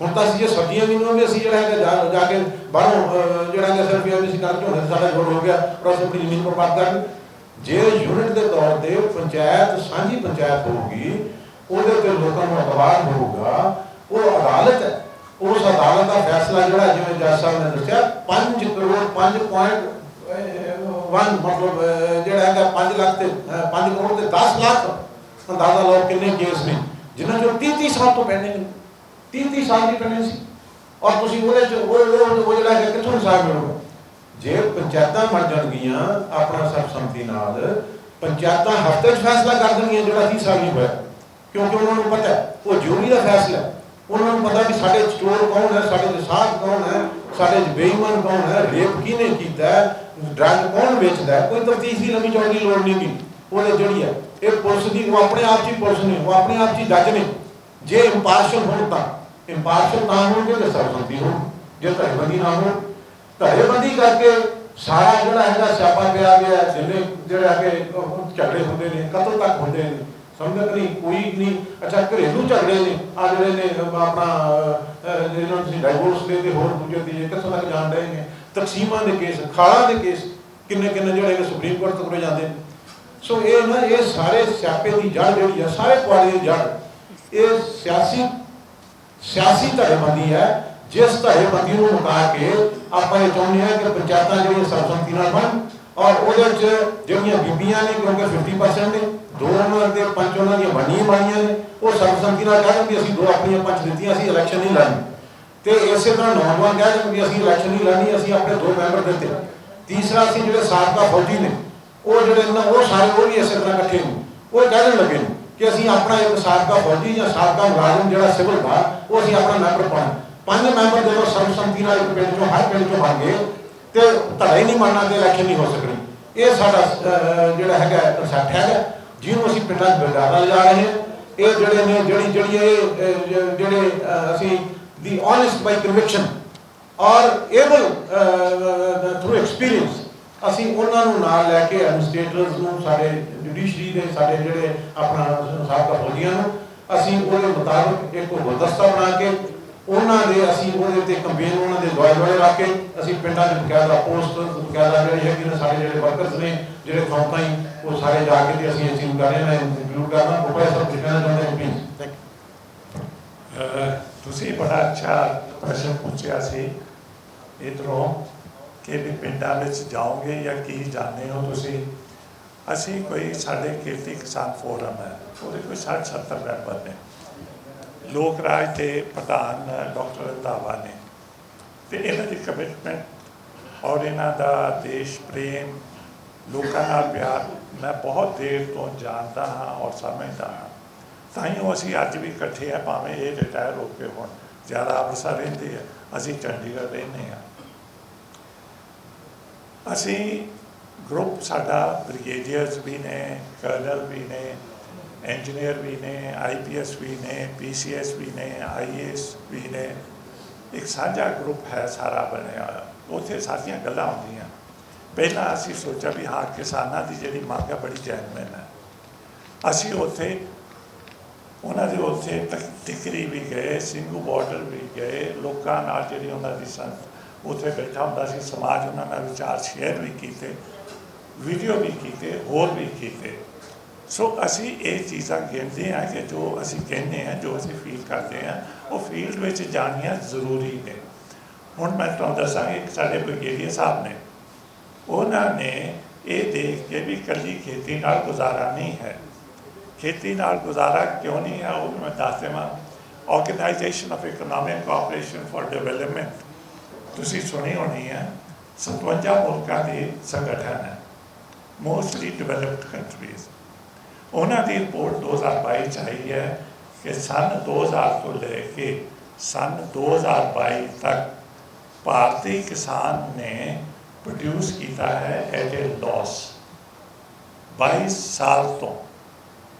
ਹੁਣ ਤਾਂ ਅਸੀਂ ਜੇ ਸਬਜ਼ੀਆਂ ਵੀ ਨੂੰ ਅਸੀਂ ਜਿਹੜਾ ਹੈਗਾ ਜਾ- ਕੇ ਬਾਹਰੋਂ ਜਿਹੜਾ ਹੈਗਾ ਸਿਰਫ ਵੀ ਅਸੀਂ ਕਰ ਝੋਨੇ ਸਾਡਾ ਜੋੜ ਹੋ ਗਿਆ ਪਰ ਅਸੀਂ ਆਪਣੀ ਜ਼ਮੀਨ ਬਰਬਾਦ ਕਰ ਜੇ ਯੂਨਿਟ ਦੇ ਤੌਰ ਤੇ ਪੰਚਾਇਤ, ਸਾਂਝੀ ਪੰਚਾਇਤ ਹੋਊਗੀ, ਉਹਦੇ ਤੇ ਲੋਕਾਂ ਨੂੰ ਅਖਬਾਰ ਹੋਊਗਾ, ਉਹ ਅਦਾਲਤ ਹੈ। ਉਸ ਅਦਾਲਤ ਦਾ ਫੈਸਲਾ ਜਿਹੜਾ ਜਿਵੇਂ ਜੱਜ ਸਾਹਿਬ ਨੇ ਦੱਸਿਆ 5 ਕਰੋੜ 5.1 ਮਤਲਬ ਜਿਹੜਾ ਹੈਗਾ 5 ਲੱਖ ਤੇ 5 ਕਰੋੜ ਤੇ 10 ਲੱਖ ਅੰਦਾਜ਼ਾ ਲਾਓ ਕਿੰਨੇ ਕੇਸ ਨੇ। ਜਿਨ੍ਹਾਂ ਚੋਂ 30 30 ਸਾਲ ਤੋਂ ਪੈਂਡਿੰਗ ਨੇ। 30 30 ਸਾਲ ਦੀ ਪੈਂਡਿੰਗ ਸੀ। ਔਰ ਤੁਸੀਂ ਉਹਦੇ ਚ, ਉਹ ਜਿਹੜਾ ਹੈਗਾ ਕਿੱਥੋਂ ਹਿਸਾਬ ਮਿਲੂਗਾ? ਜੇ ਪੰਚਾਇਤਾਂ ਬਣ ਜਾਣਗੀਆਂ, ਆਪਣਾ ਸਰਬਸੰਮਤੀ ਨਾਲ ਪੰਚਾਇਤਾਂ ਹਫ਼ਤੇ 'ਚ ਫੈਸਲਾ ਕਰ ਦੇਣਗੀਆਂ ਜਿਹੜਾ 30 ਸਾਲ ਨਹੀਂ ਹੋਇਆ। ਕਿਉਂਕਿ ਉਹਨਾਂ ਨੂੰ ਪਤਾ ਉਹ ਜੂਰੀ ਦਾ ਫੈਸਲਾ ਉਹਨਾਂ ਨੂੰ ਪਤਾ ਵੀ ਸਾਡੇ ਚੋਰ ਕੌਣ ਹੈ, ਸਾਡੇ ਦੇ ਕੌਣ ਹੈ, ਸਾਡੇ ਬੇਈਮਾਨ ਕੌਣ ਹੈ, ਰੇਪ ਕਿਹਨੇ ਕੀਤਾ ਹੈ ਕੌਣ ਵੇਚਦਾ ਕੋਈ ਤਫਤੀਸ਼ ਦੀ ਲੰਮੀ ਚੌੜੀ ਲੋੜ ਨਹੀਂ ਗੀ। ਉਹਦੇ ਜਿਹੜੀ ਹੈ, ਇਹ ਪੁਲਿਸ ਦੀ, ਉਹ ਆਪਣੇ ਆਪ 'ਚ ਹੀ ਪੁਲਿਸ ਨੇ, ਉਹ ਆਪਣੇ ਆਪ 'ਚ ਹੀ ਜੱਜ ਨੇ। ਜੇ ਇੰਪਾਰਸ਼ਲ ਹੋਣ ਤਾਂ ਇੰਪਾਰਸ਼ਲ ਤਾਂ ਹੋਣਗੇ ਤੇ ਸਰਬਸੰਮਤੀ ਹੋਣ, ਜੇ ਧੜੇਬੰਦੀ ਨਾ ਹੋਣ ਧੜੇਬੰਦੀ ਕਰਕੇ ਸਾਰਾ ਜਿਹੜਾ ਹੈਗਾ ਸਿਆਪਾ ਪਿਆ ਗਿਆ, ਜਿੰਨੇ ਜਿਹੜਾ ਕਿ ਝਗੜੇ ਹੁੰਦੇ ਨੇ, ਕਤਲ ਤੱਕ ਹੁੰਦੇ ਨੇ ਸਮਝ ਨਹੀਂ, ਕੋਈ ਨਹੀਂ। ਅੱਛਾ, ਘਰੇਲੂ ਝਗੜੇ ਨੇ, ਆ ਜਿਹੜੇ ਨੇ, ਆਪਣਾ ਜਿਹਨਾਂ ਨੂੰ ਡਾਈਵੋਰਸ ਦੇ ਤੇ ਹੋਰ ਦੂਜੇ ਤੀਜੇ ਕਿੱਥੋਂ ਤੱਕ ਜਾਣ ਰਹੇ ਨੇ? ਤਕਸੀਮਾਂ ਦੇ ਕੇਸ, ਖਾਲਾਂ ਦੇ ਕੇਸ ਕਿੰਨੇ ਕਿੰਨੇ ਜਿਹੜੇ ਕਿ ਸੁਪਰੀਮ ਕੋਰਟ ਤੱਕ ਜਾਂਦੇ ਨੇ। ਸੋ ਇਹ ਨਾ, ਇਹ ਸਾਰੇ ਸਿਆਪੇ ਦੀ ਜੜ ਜਿਹੜੀ ਆ, ਸਾਰੇ ਪੁਆੜੇ ਦੀ ਜੜ, ਇਹ ਸਿਆਸੀ ਸਿਆਸੀ ਧੜੇਬੰਦੀ ਹੈ। ਜਿਸ ਧੜੇਬੰਦੀ ਨੂੰ ਮੁਕਾ ਕੇ ਆਪਾਂ ਇਹ ਚਾਹੁੰਦੇ ਹਾਂ ਕਿ ਪੰਚਾਇਤਾਂ ਜਿਹੜੀਆਂ ਸਰਬਸੰਮਤੀ ਨਾਲ ਬਣ ਔਰ ਉਹਦੇ ਵਿੱਚ ਜਿਹੜੀਆਂ ਬੀਬੀਆਂ ਨੇ, ਕਿਉਂਕਿ 50% ਨੇ, ਦੋ ਉਹਨਾਂ ਦੇ ਪੰਜ ਉਹਨਾਂ ਦੀਆਂ ਬਣੀਆਂ ਬਣੀਆਂ ਨੇ, ਉਹ ਸਰਬਸੰਮਤੀ ਨਾਲ ਕਹਿ ਕਿ ਅਸੀਂ ਦੋ ਆਪਣੀਆਂ ਪੰਜ ਦਿੱਤੀਆਂ, ਅਸੀਂ ਇਲੈਕਸ਼ਨ ਨਹੀਂ ਲੜਨੀ। ਤੇ ਇਸੇ ਤਰ੍ਹਾਂ ਨੌਜਵਾਨ ਕਹਿ ਦੇਣ ਕਿ ਅਸੀਂ ਇਲੈਕਸ਼ਨ ਨਹੀਂ ਲੜਨੀ, ਅਸੀਂ ਆਪਣੇ ਦੋ ਮੈਂਬਰ ਦਿੱਤੇ। ਤੀਸਰਾ, ਅਸੀਂ ਜਿਹੜੇ ਸਾਬਕਾ ਫੌਜੀ ਨੇ, ਉਹ ਜਿਹੜੇ ਨਾ ਉਹ ਸਾਰੇ ਉਹ ਵੀ ਇਸੇ ਤਰ੍ਹਾਂ ਇਕੱਠੇ ਨੇ। ਉਹ ਕਹਿਣ ਲੱਗੇ ਨੇ ਕਿ ਅਸੀਂ ਆਪਣਾ ਇੱਕ ਸਾਬਕਾ ਫੌਜੀ ਜਾਂ ਸਾਬਕਾ ਮੁਲਾਜ਼ਮ ਜਿਹੜਾ ਸਿਵਲ ਦਾ ਉਹ ਅਸੀਂ ਆਪਣਾ ਮੈਂਬਰ ਪਾਉਣਾ। ਪੰਜ ਮੈਂਬਰ ਜਦੋਂ ਸਰਬਸੰਮਤੀ ਨਾਲ ਇੱਕ ਪਿੰਡ ਚੋਂ, ਹਰ ਪਿੰਡ ਚੋਂ ਬਣ ਗਏ ਤੇ ਧੜਾ ਨਹੀਂ ਮੰਨਣਾ ਤੇ ਇਲੈਕਸ਼ਨ ਨਹੀਂ ਹੋ ਸਕਣੀ। ਇਹ ਸਾਡਾ ਜਿਹੜਾ ਹੈਗਾ ਕਨਸੈਪਟ ਹੈਗਾ ਜਿਹਨੂੰ ਅਸੀਂ ਪਿੰਡਾਂ 'ਚ ਬਰਦਾਰਾ ਲਿਜਾ ਰਹੇ ਹਾਂ। ਇਹ ਜਿਹੜੇ ਨੇ, ਜਿਹੜੀ ਜਿਹੜੀ ਇਹ ਜਿਹੜੇ ਅਸੀਂ ਦੀ ਓਨੈਸਟ ਬਾਈ ਕਨਵਿਕਸ਼ਨ ਔਰ ਏਬਲ ਥਰੂ ਐਕਸਪੀਰੀਅੰਸ ਅਸੀਂ ਉਹਨਾਂ ਨੂੰ ਨਾਲ ਲੈ ਕੇ ਐਡਮਿਨਿਸਟ੍ਰੇਟਰਸ ਨੂੰ, ਸਾਡੇ ਜੁਡੀਸ਼ਰੀ ਦੇ, ਸਾਡੇ ਜਿਹੜੇ ਆਪਣਾ ਸਾਬਕਾ ਫੌਜੀਆਂ ਨੂੰ ਅਸੀਂ ਉਹਦੇ ਮੁਤਾਬਕ ਇੱਕ ਗੁਲਦਸਤਾ ਬਣਾ ਕੇ ਉਹਨਾਂ ਦੇ ਅਸੀਂ ਉਹਦੇ ਤੇ ਕੰਪੇਨ ਉਹਨਾਂ ਦੇ ਦੁਆਲੇ ਦੁਆਲੇ ਰੱਖ ਕੇ ਅਸੀਂ ਪਿੰਡਾਂ 'ਚ ਬਕਾਇਦਾ ਪੋਸਟ ਬਕਾਇਦਾ ਜਿਹੜੇ ਹੈਗੇ ਨੇ ਸਾਡੇ ਜਿਹੜੇ ਵਰਕਰਸ ਨੇ ਜਿਹੜੇ ਥਾਂ ਹੀ ਉਹ ਸਾਰੇ ਜਾ ਕੇ ਤੇ ਅਸੀਂ ਚੀਜ਼ ਕਰ ਰਹੇ ਹਾਂ। ਇੰਕਲੂਡ ਕਰਨਾ ਪ੍ਰੋਫੈਸਰ ਜਿਵੇਂ ਚਾਹੁੰਦੇ ਨੇ ਪਲੀਜ਼ ਤੁਸੀਂ ਬੜਾ ਅੱਛਾ ਪ੍ਰਸ਼ਨ ਪੁੱਛਿਆ ਸੀ ਇਧਰੋਂ ਕਿ ਵੀ ਪਿੰਡਾਂ ਵਿੱਚ ਜਾਓਗੇ ਜਾਂ ਕੀ ਜਾਣਦੇ ਹੋ ਤੁਸੀਂ? ਅਸੀਂ ਕੋਈ ਸਾਡੇ ਖੇਤੀ ਕਿਸਾਨ ਫੋਰਮ ਹੈ ਉਹਦੇ ਕੋਈ 60 70 ਮੈਂਬਰ ਨੇ। ਲੋਕ ਰਾਜ ਦੇ ਪ੍ਰਧਾਨ ਡਾਕਟਰ ਰੰਧਾਵਾ ਨੇ ਤੇ ਇਹਨਾਂ ਦੀ ਕਮਿਟਮੈਂਟ ਔਰ ਇਹਨਾਂ ਦਾ ਦੇਸ਼ ਪ੍ਰੇਮ ਲੋਕਾਂ ਨਾਲ ਪਿਆਰ, ਮੈਂ ਬਹੁਤ ਦੇਰ ਤੋਂ ਜਾਣਦਾ ਹਾਂ ਔਰ ਸਮਝਦਾ ਹਾਂ। ਤਾਂ ਹੀ ਉਹ ਅਸੀਂ ਅੱਜ ਵੀ ਇਕੱਠੇ ਆ ਭਾਵੇਂ ਇਹ ਰਿਟਾਇਰ ਹੋ ਕੇ ਹੋਣ। ਜ਼ਿਆਦਾ ਅੰਮ੍ਰਿਤਸਰ ਰਹਿੰਦੇ ਆ, ਅਸੀਂ ਚੰਡੀਗੜ੍ਹ ਰਹਿੰਦੇ ਆ ਅਸੀਂ ਗਰੁੱਪ ਸਾਡਾ ਬ੍ਰਿਗੇਡੀਅਰਸ ਵੀ ਨੇ ਕਰਨਲ ਵੀ ਨੇ ਇੰਜੀਨੀਅਰ ਵੀ ਨੇ ਆਈਪੀਐਸ ਵੀ ਨੇ ਪੀਸੀਐਸ ਵੀ ਨੇ ਆਈਏਐਸ ਵੀ ਨੇ, ਇੱਕ ਸਾਂਝਾ ਗਰੁੱਪ ਹੈ ਸਾਰਾ ਬਣਿਆ ਹੋਇਆ। ਉੱਥੇ ਸਾਰੀਆਂ ਗੱਲਾਂ ਹੁੰਦੀਆਂ। ਪਹਿਲਾਂ ਅਸੀਂ ਸੋਚਿਆ ਵੀ ਹਾਂ, ਕਿਸਾਨਾਂ ਦੀ ਜਿਹੜੀ ਮੰਗ ਹੈ, ਬੜੀ ਜੈਨੂਇਨ ਹੈ। ਅਸੀਂ ਉੱਥੇ, ਉਹਨਾਂ ਦੇ ਉੱਥੇ ਟਿਕਰੀ ਵੀ ਗਏ ਸਿੰਘੂ ਬਾਰਡਰ ਵੀ ਗਏ, ਲੋਕਾਂ ਨਾਲ ਜਿਹੜੀ ਉਹਨਾਂ ਦੀ ਸੰਗ ਉੱਥੇ ਬੈਠਾ ਹੁੰਦਾ ਸੀ। ਸਮਾਜ ਉਹਨਾਂ ਨਾਲ ਵਿਚਾਰ ਸ਼ੇਅਰ ਵੀ ਕੀਤੇ ਵੀਡੀਓ ਵੀ ਕੀਤੇ, ਹੋਰ ਵੀ ਕੀਤੇ। ਸੋ ਅਸੀਂ ਇਹ ਚੀਜ਼ਾਂ ਗਿਣਦੇ ਹਾਂ ਕਿ ਜੋ ਅਸੀਂ ਕਹਿੰਦੇ ਹਾਂ, ਜੋ ਅਸੀਂ ਫੀਲ ਕਰਦੇ ਹਾਂ, ਉਹ ਫੀਲਡ ਵਿੱਚ ਜਾਣੀਆਂ ਜ਼ਰੂਰੀ ਨੇ। ਹੁਣ ਮੈਂ ਤੁਹਾਨੂੰ ਦੱਸਾਂ ਇੱਕ ਸਾਡੇ ਬ੍ਰਿਗੇਡੀਅਰ ਸਾਹਿਬ ਨੇ। ਉਹਨਾਂ ਨੇ ਇਹ ਦੇਖ ਕੇ ਵੀ ਕੱਲੀ ਖੇਤੀ ਨਾਲ ਗੁਜ਼ਾਰਾ ਨਹੀਂ ਹੈ। ਖੇਤੀ ਨਾਲ ਗੁਜ਼ਾਰਾ ਕਿਉਂ ਨਹੀਂ ਹੈ, ਉਹ ਵੀ ਮੈਂ ਦੱਸ ਦੇਵਾਂ। Organisation of economic cooperation for development ਤੁਸੀਂ ਸੁਣੀ ਹੋਣੀ ਹੈ 57 ਮੁਲਕਾਂ ਦੇ ਸੰਗਠਨ ਹੈ। ਮੋਸਟਲੀ ਡਿਵੈਲਪਡ ਕੰਟਰੀਜ਼ ਉਹਨਾਂ ਦੀ ਰਿਪੋਰਟ 2022 ਚ ਆਈ ਹੈ ਕਿ ਸਨ 2000 ਤੋਂ ਲੈ ਕੇ ਸਨ 2022 ਤੱਕ ਭਾਰਤੀ ਕਿਸਾਨ ਨੇ ਪ੍ਰੋਡਿਊਸ ਕੀਤਾ ਹੈ ਐਟ ਅ ਲਾਸ 22 ਸਾਲ ਤੋਂ।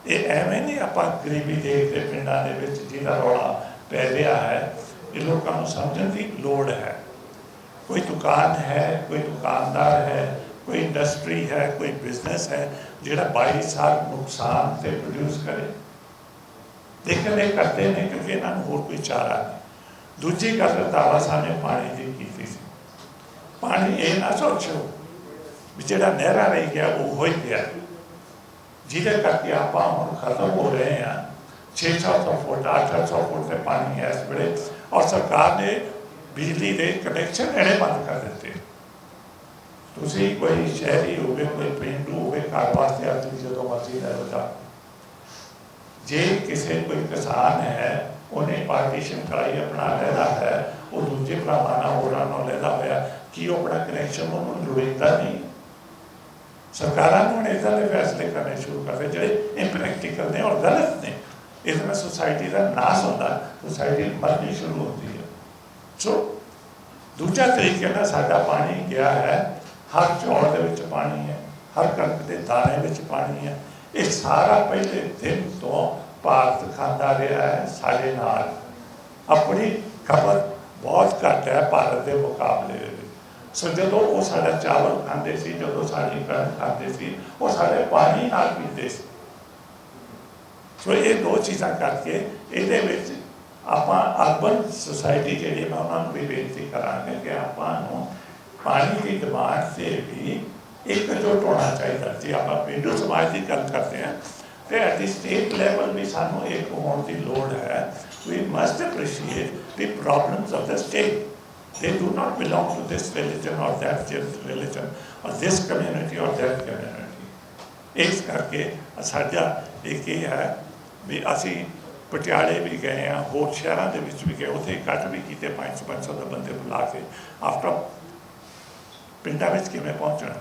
ਇਹ ਐਵੇਂ ਨਹੀਂ ਆਪਾਂ ਗਰੀਬੀ ਦੇਖਦੇ ਪਿੰਡਾਂ ਦੇ ਵਿੱਚ ਜਿਹਦਾ ਰੌਲਾ ਪੈ ਰਿਹਾ ਹੈ, ਇਹ ਲੋਕਾਂ ਨੂੰ ਸਮਝਣ ਦੀ ਲੋੜ ਹੈ। ਕੋਈ ਦੁਕਾਨ ਹੈ, ਕੋਈ ਦੁਕਾਨਦਾਰ ਹੈ ਕੋਈ ਇੰਡਸਟਰੀ ਹੈ, ਕੋਈ ਬਿਜ਼ਨਸ ਹੈ, ਜਿਹੜਾ 22 ਸਾਲ ਨੁਕਸਾਨ ਤੇ ਪ੍ਰੋਡਿਊਸ ਕਰੇ। ਲੇਕਿਨ ਇਹ ਕਰਦੇ ਨੇ ਕਿਉਂਕਿ ਇਹਨਾਂ ਨੂੰ ਹੋਰ ਕੋਈ ਚਾਰਾ ਨਹੀਂ। ਦੂਜੀ ਗੱਲ ਰਤਾਵਾ ਸਾਹਿਬ ਨੇ ਪਾਣੀ ਦੀ ਕੀਤੀ ਸੀ। ਪਾਣੀ ਇਹ ਨਾ ਸੋਚੋ ਵੀ ਜਿਹੜਾ ਨਹਿਰਾਂ ਰਹੀ ਗਿਆ, ਉਹ ਹੋ ਹੀ ਗਿਆ। ਜਿਹਦੇ ਕਰਕੇ ਆਪਾਂ ਹੁਣ ਖਤਮ ਹੋ ਰਹੇ ਹਾਂ। 600 ਫੁੱਟ 800 ਫੁੱਟ ਤੇ ਪਾਣੀ ਹੈ ਇਸ ਵੇਲੇ। ਔਰ ਸਰਕਾਰ ਨੇ ਬਿਜਲੀ ਦੇ ਕਨੈਕਸ਼ਨ ਇਹਨੇ ਬੰਦ ਕਰ ਦਿੱਤੇ। ਤੁਸੀਂ ਕੋਈ ਸ਼ਹਿਰੀ ਹੋਵੇ ਕੋਈ ਪਿੰਡੂ ਹੋਵੇ ਘਰ ਵਾਸਤੇ ਅੱਜ ਜਦੋਂ ਮਰਜ਼ੀ ਲੈ ਲਓ ਜੇ ਕਿਸੇ ਕੋਈ ਕਿਸਾਨ ਹੈ ਉਹਨੇ ਪਾਰਟੀਸ਼ਨ ਕਰਾਈ ਆਪਣਾ ਲੈਦਾ ਹੈ ਉਹ ਦੂਜੇ ਭਰਾਵਾਂ ਨਾਲ ਹੋਰਾਂ ਨਾਲ ਲੈਦਾ ਹੋਇਆ ਕੀ ਉਹ ਆਪਣਾ ਕਨੈਕਸ਼ਨ ਉਹਨੂੰ ਲੋੜੀਂਦਾ ਨਹੀਂ ਸਰਕਾਰਾਂ ਨੂੰ ਹੁਣ ਇਦਾਂ ਦੇ ਫੈਸਲੇ ਕਰਨੇ ਸ਼ੁਰੂ ਕਰਦੇ ਜਿਹੜੇ ਇੰਪ੍ਰੈਕਟੀਕਲ ਨੇ ਔਰ ਗਲਤ ਨੇ ਇਸ ਨਾਲ ਸੋਸਾਇਟੀ ਦਾ ਨਾਸ ਹੁੰਦਾ ਸੋਸਾਇਟੀ ਮਰਨੀ ਸ਼ੁਰੂ ਹੁੰਦੀ ਹੈ ਸੋ ਦੂਜਾ ਤਰੀਕੇ ਨਾਲ ਸਾਡਾ ਪਾਣੀ ਗਿਆ ਹੈ ਹਰ ਚੌਲ ਦੇ ਵਿੱਚ ਪਾਣੀ ਹੈ, ਹਰ ਕਣਕ ਦੇ ਦਾਣੇ ਵਿੱਚ ਪਾਣੀ ਹੈ। ਇਹ ਸਾਰਾ ਪਹਿਲੇ ਦਿਨ ਤੋਂ ਭਾਰਤ ਖਾਂਦਾ ਰਿਹਾ ਹੈ ਸਾਡੇ ਨਾਲ। ਆਪਣੀ ਖਪਤ ਬਹੁਤ ਘੱਟ ਹੈ ਭਾਰਤ ਦੇ ਮੁਕਾਬਲੇ ਦੇ ਵਿੱਚ। ਸੋ ਜਦੋਂ ਉਹ ਸਾਡਾ ਚਾਵਲ ਖਾਂਦੇ ਸੀ, ਜਦੋਂ ਸਾਡੀ ਕਣਕ ਖਾਂਦੇ ਸੀ, ਉਹ ਸਾਡੇ ਪਾਣੀ ਨਾਲ ਪੀਂਦੇ ਸੀ। ਸੋ ਇਹ ਦੋ ਚੀਜ਼ਾਂ ਕਰਕੇ ਇਹਦੇ ਵਿੱਚ ਆਪਾਂ ਅਰਬਨ ਸੁਸਾਇਟੀ ਜਿਹੜੀ ਮੈਂ ਉਹਨਾਂ ਨੂੰ ਵੀ ਬੇਨਤੀ ਕਰਾਂਗੇ ਕਿ ਆਪਾਂ ਨੂੰ पानी के दिमाग से भी एकजुट होना चाहिए जी आप ਪੇਂਡੂ ਸਮਾਜ ਦੀ ਗੱਲ ਕਰਦੇ ਹਾਂ ਤੇ ਐਟ ਦੀ ਸਟੇਟ ਲੈਵਲ ਵੀ ਸਾਨੂੰ ਇੱਕ ਹੋਣ ਦੀ ਲੋੜ ਹੈ we must appreciate the problems of the state they do not belong to this religion or that religion or this community or that community ਇਸ ਕਰਕੇ ਸਾਡਾ ਇੱਕ ਇਹ ਹੈ ਵੀ ਅਸੀਂ ਪਟਿਆਲੇ ਵੀ ਗਏ ਆ ਹੋਰ ਸ਼ਹਿਰਾਂ ਦੇ ਵਿੱਚ ਵੀ ਗਏ ਉੱਥੇ ਇਕੱਠ ਵੀ ਕੀਤੇ 500 500 ਬੰਦੇ ਬੁਲਾ ਕੇ ਆਫਟਰ ਪਿੰਡਾਂ ਵਿੱਚ ਕਿਵੇਂ ਪਹੁੰਚਣਾ?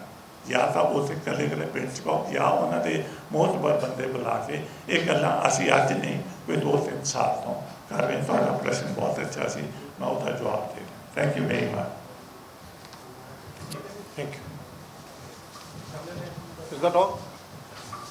ਜਾਂ ਤਾਂ ਉੱਥੇ ਕੱਲੇ ਕੱਲੇ ਪਿੰਡ ਚ ਪਾਓ ਜਾਂ ਉਹਨਾਂ ਦੇ ਮੋਹਤਬਰ ਬੰਦੇ ਬੁਲਾ ਕੇ ਇਹ ਗੱਲਾਂ ਅਸੀਂ ਅੱਜ ਨਹੀਂ ਕੋਈ ਦੋ ਤਿੰਨ ਸਾਲ ਤੋਂ ਕਰ ਰਹੇ। ਤੁਹਾਡਾ ਪ੍ਰਸ਼ਨ ਬਹੁਤ ਅੱਛਾ ਸੀ ਮੈਂ ਉਹਦਾ ਜਵਾਬ ਦੇ thank you very much thank you ਇਸ ਦਾ ਟਾਕ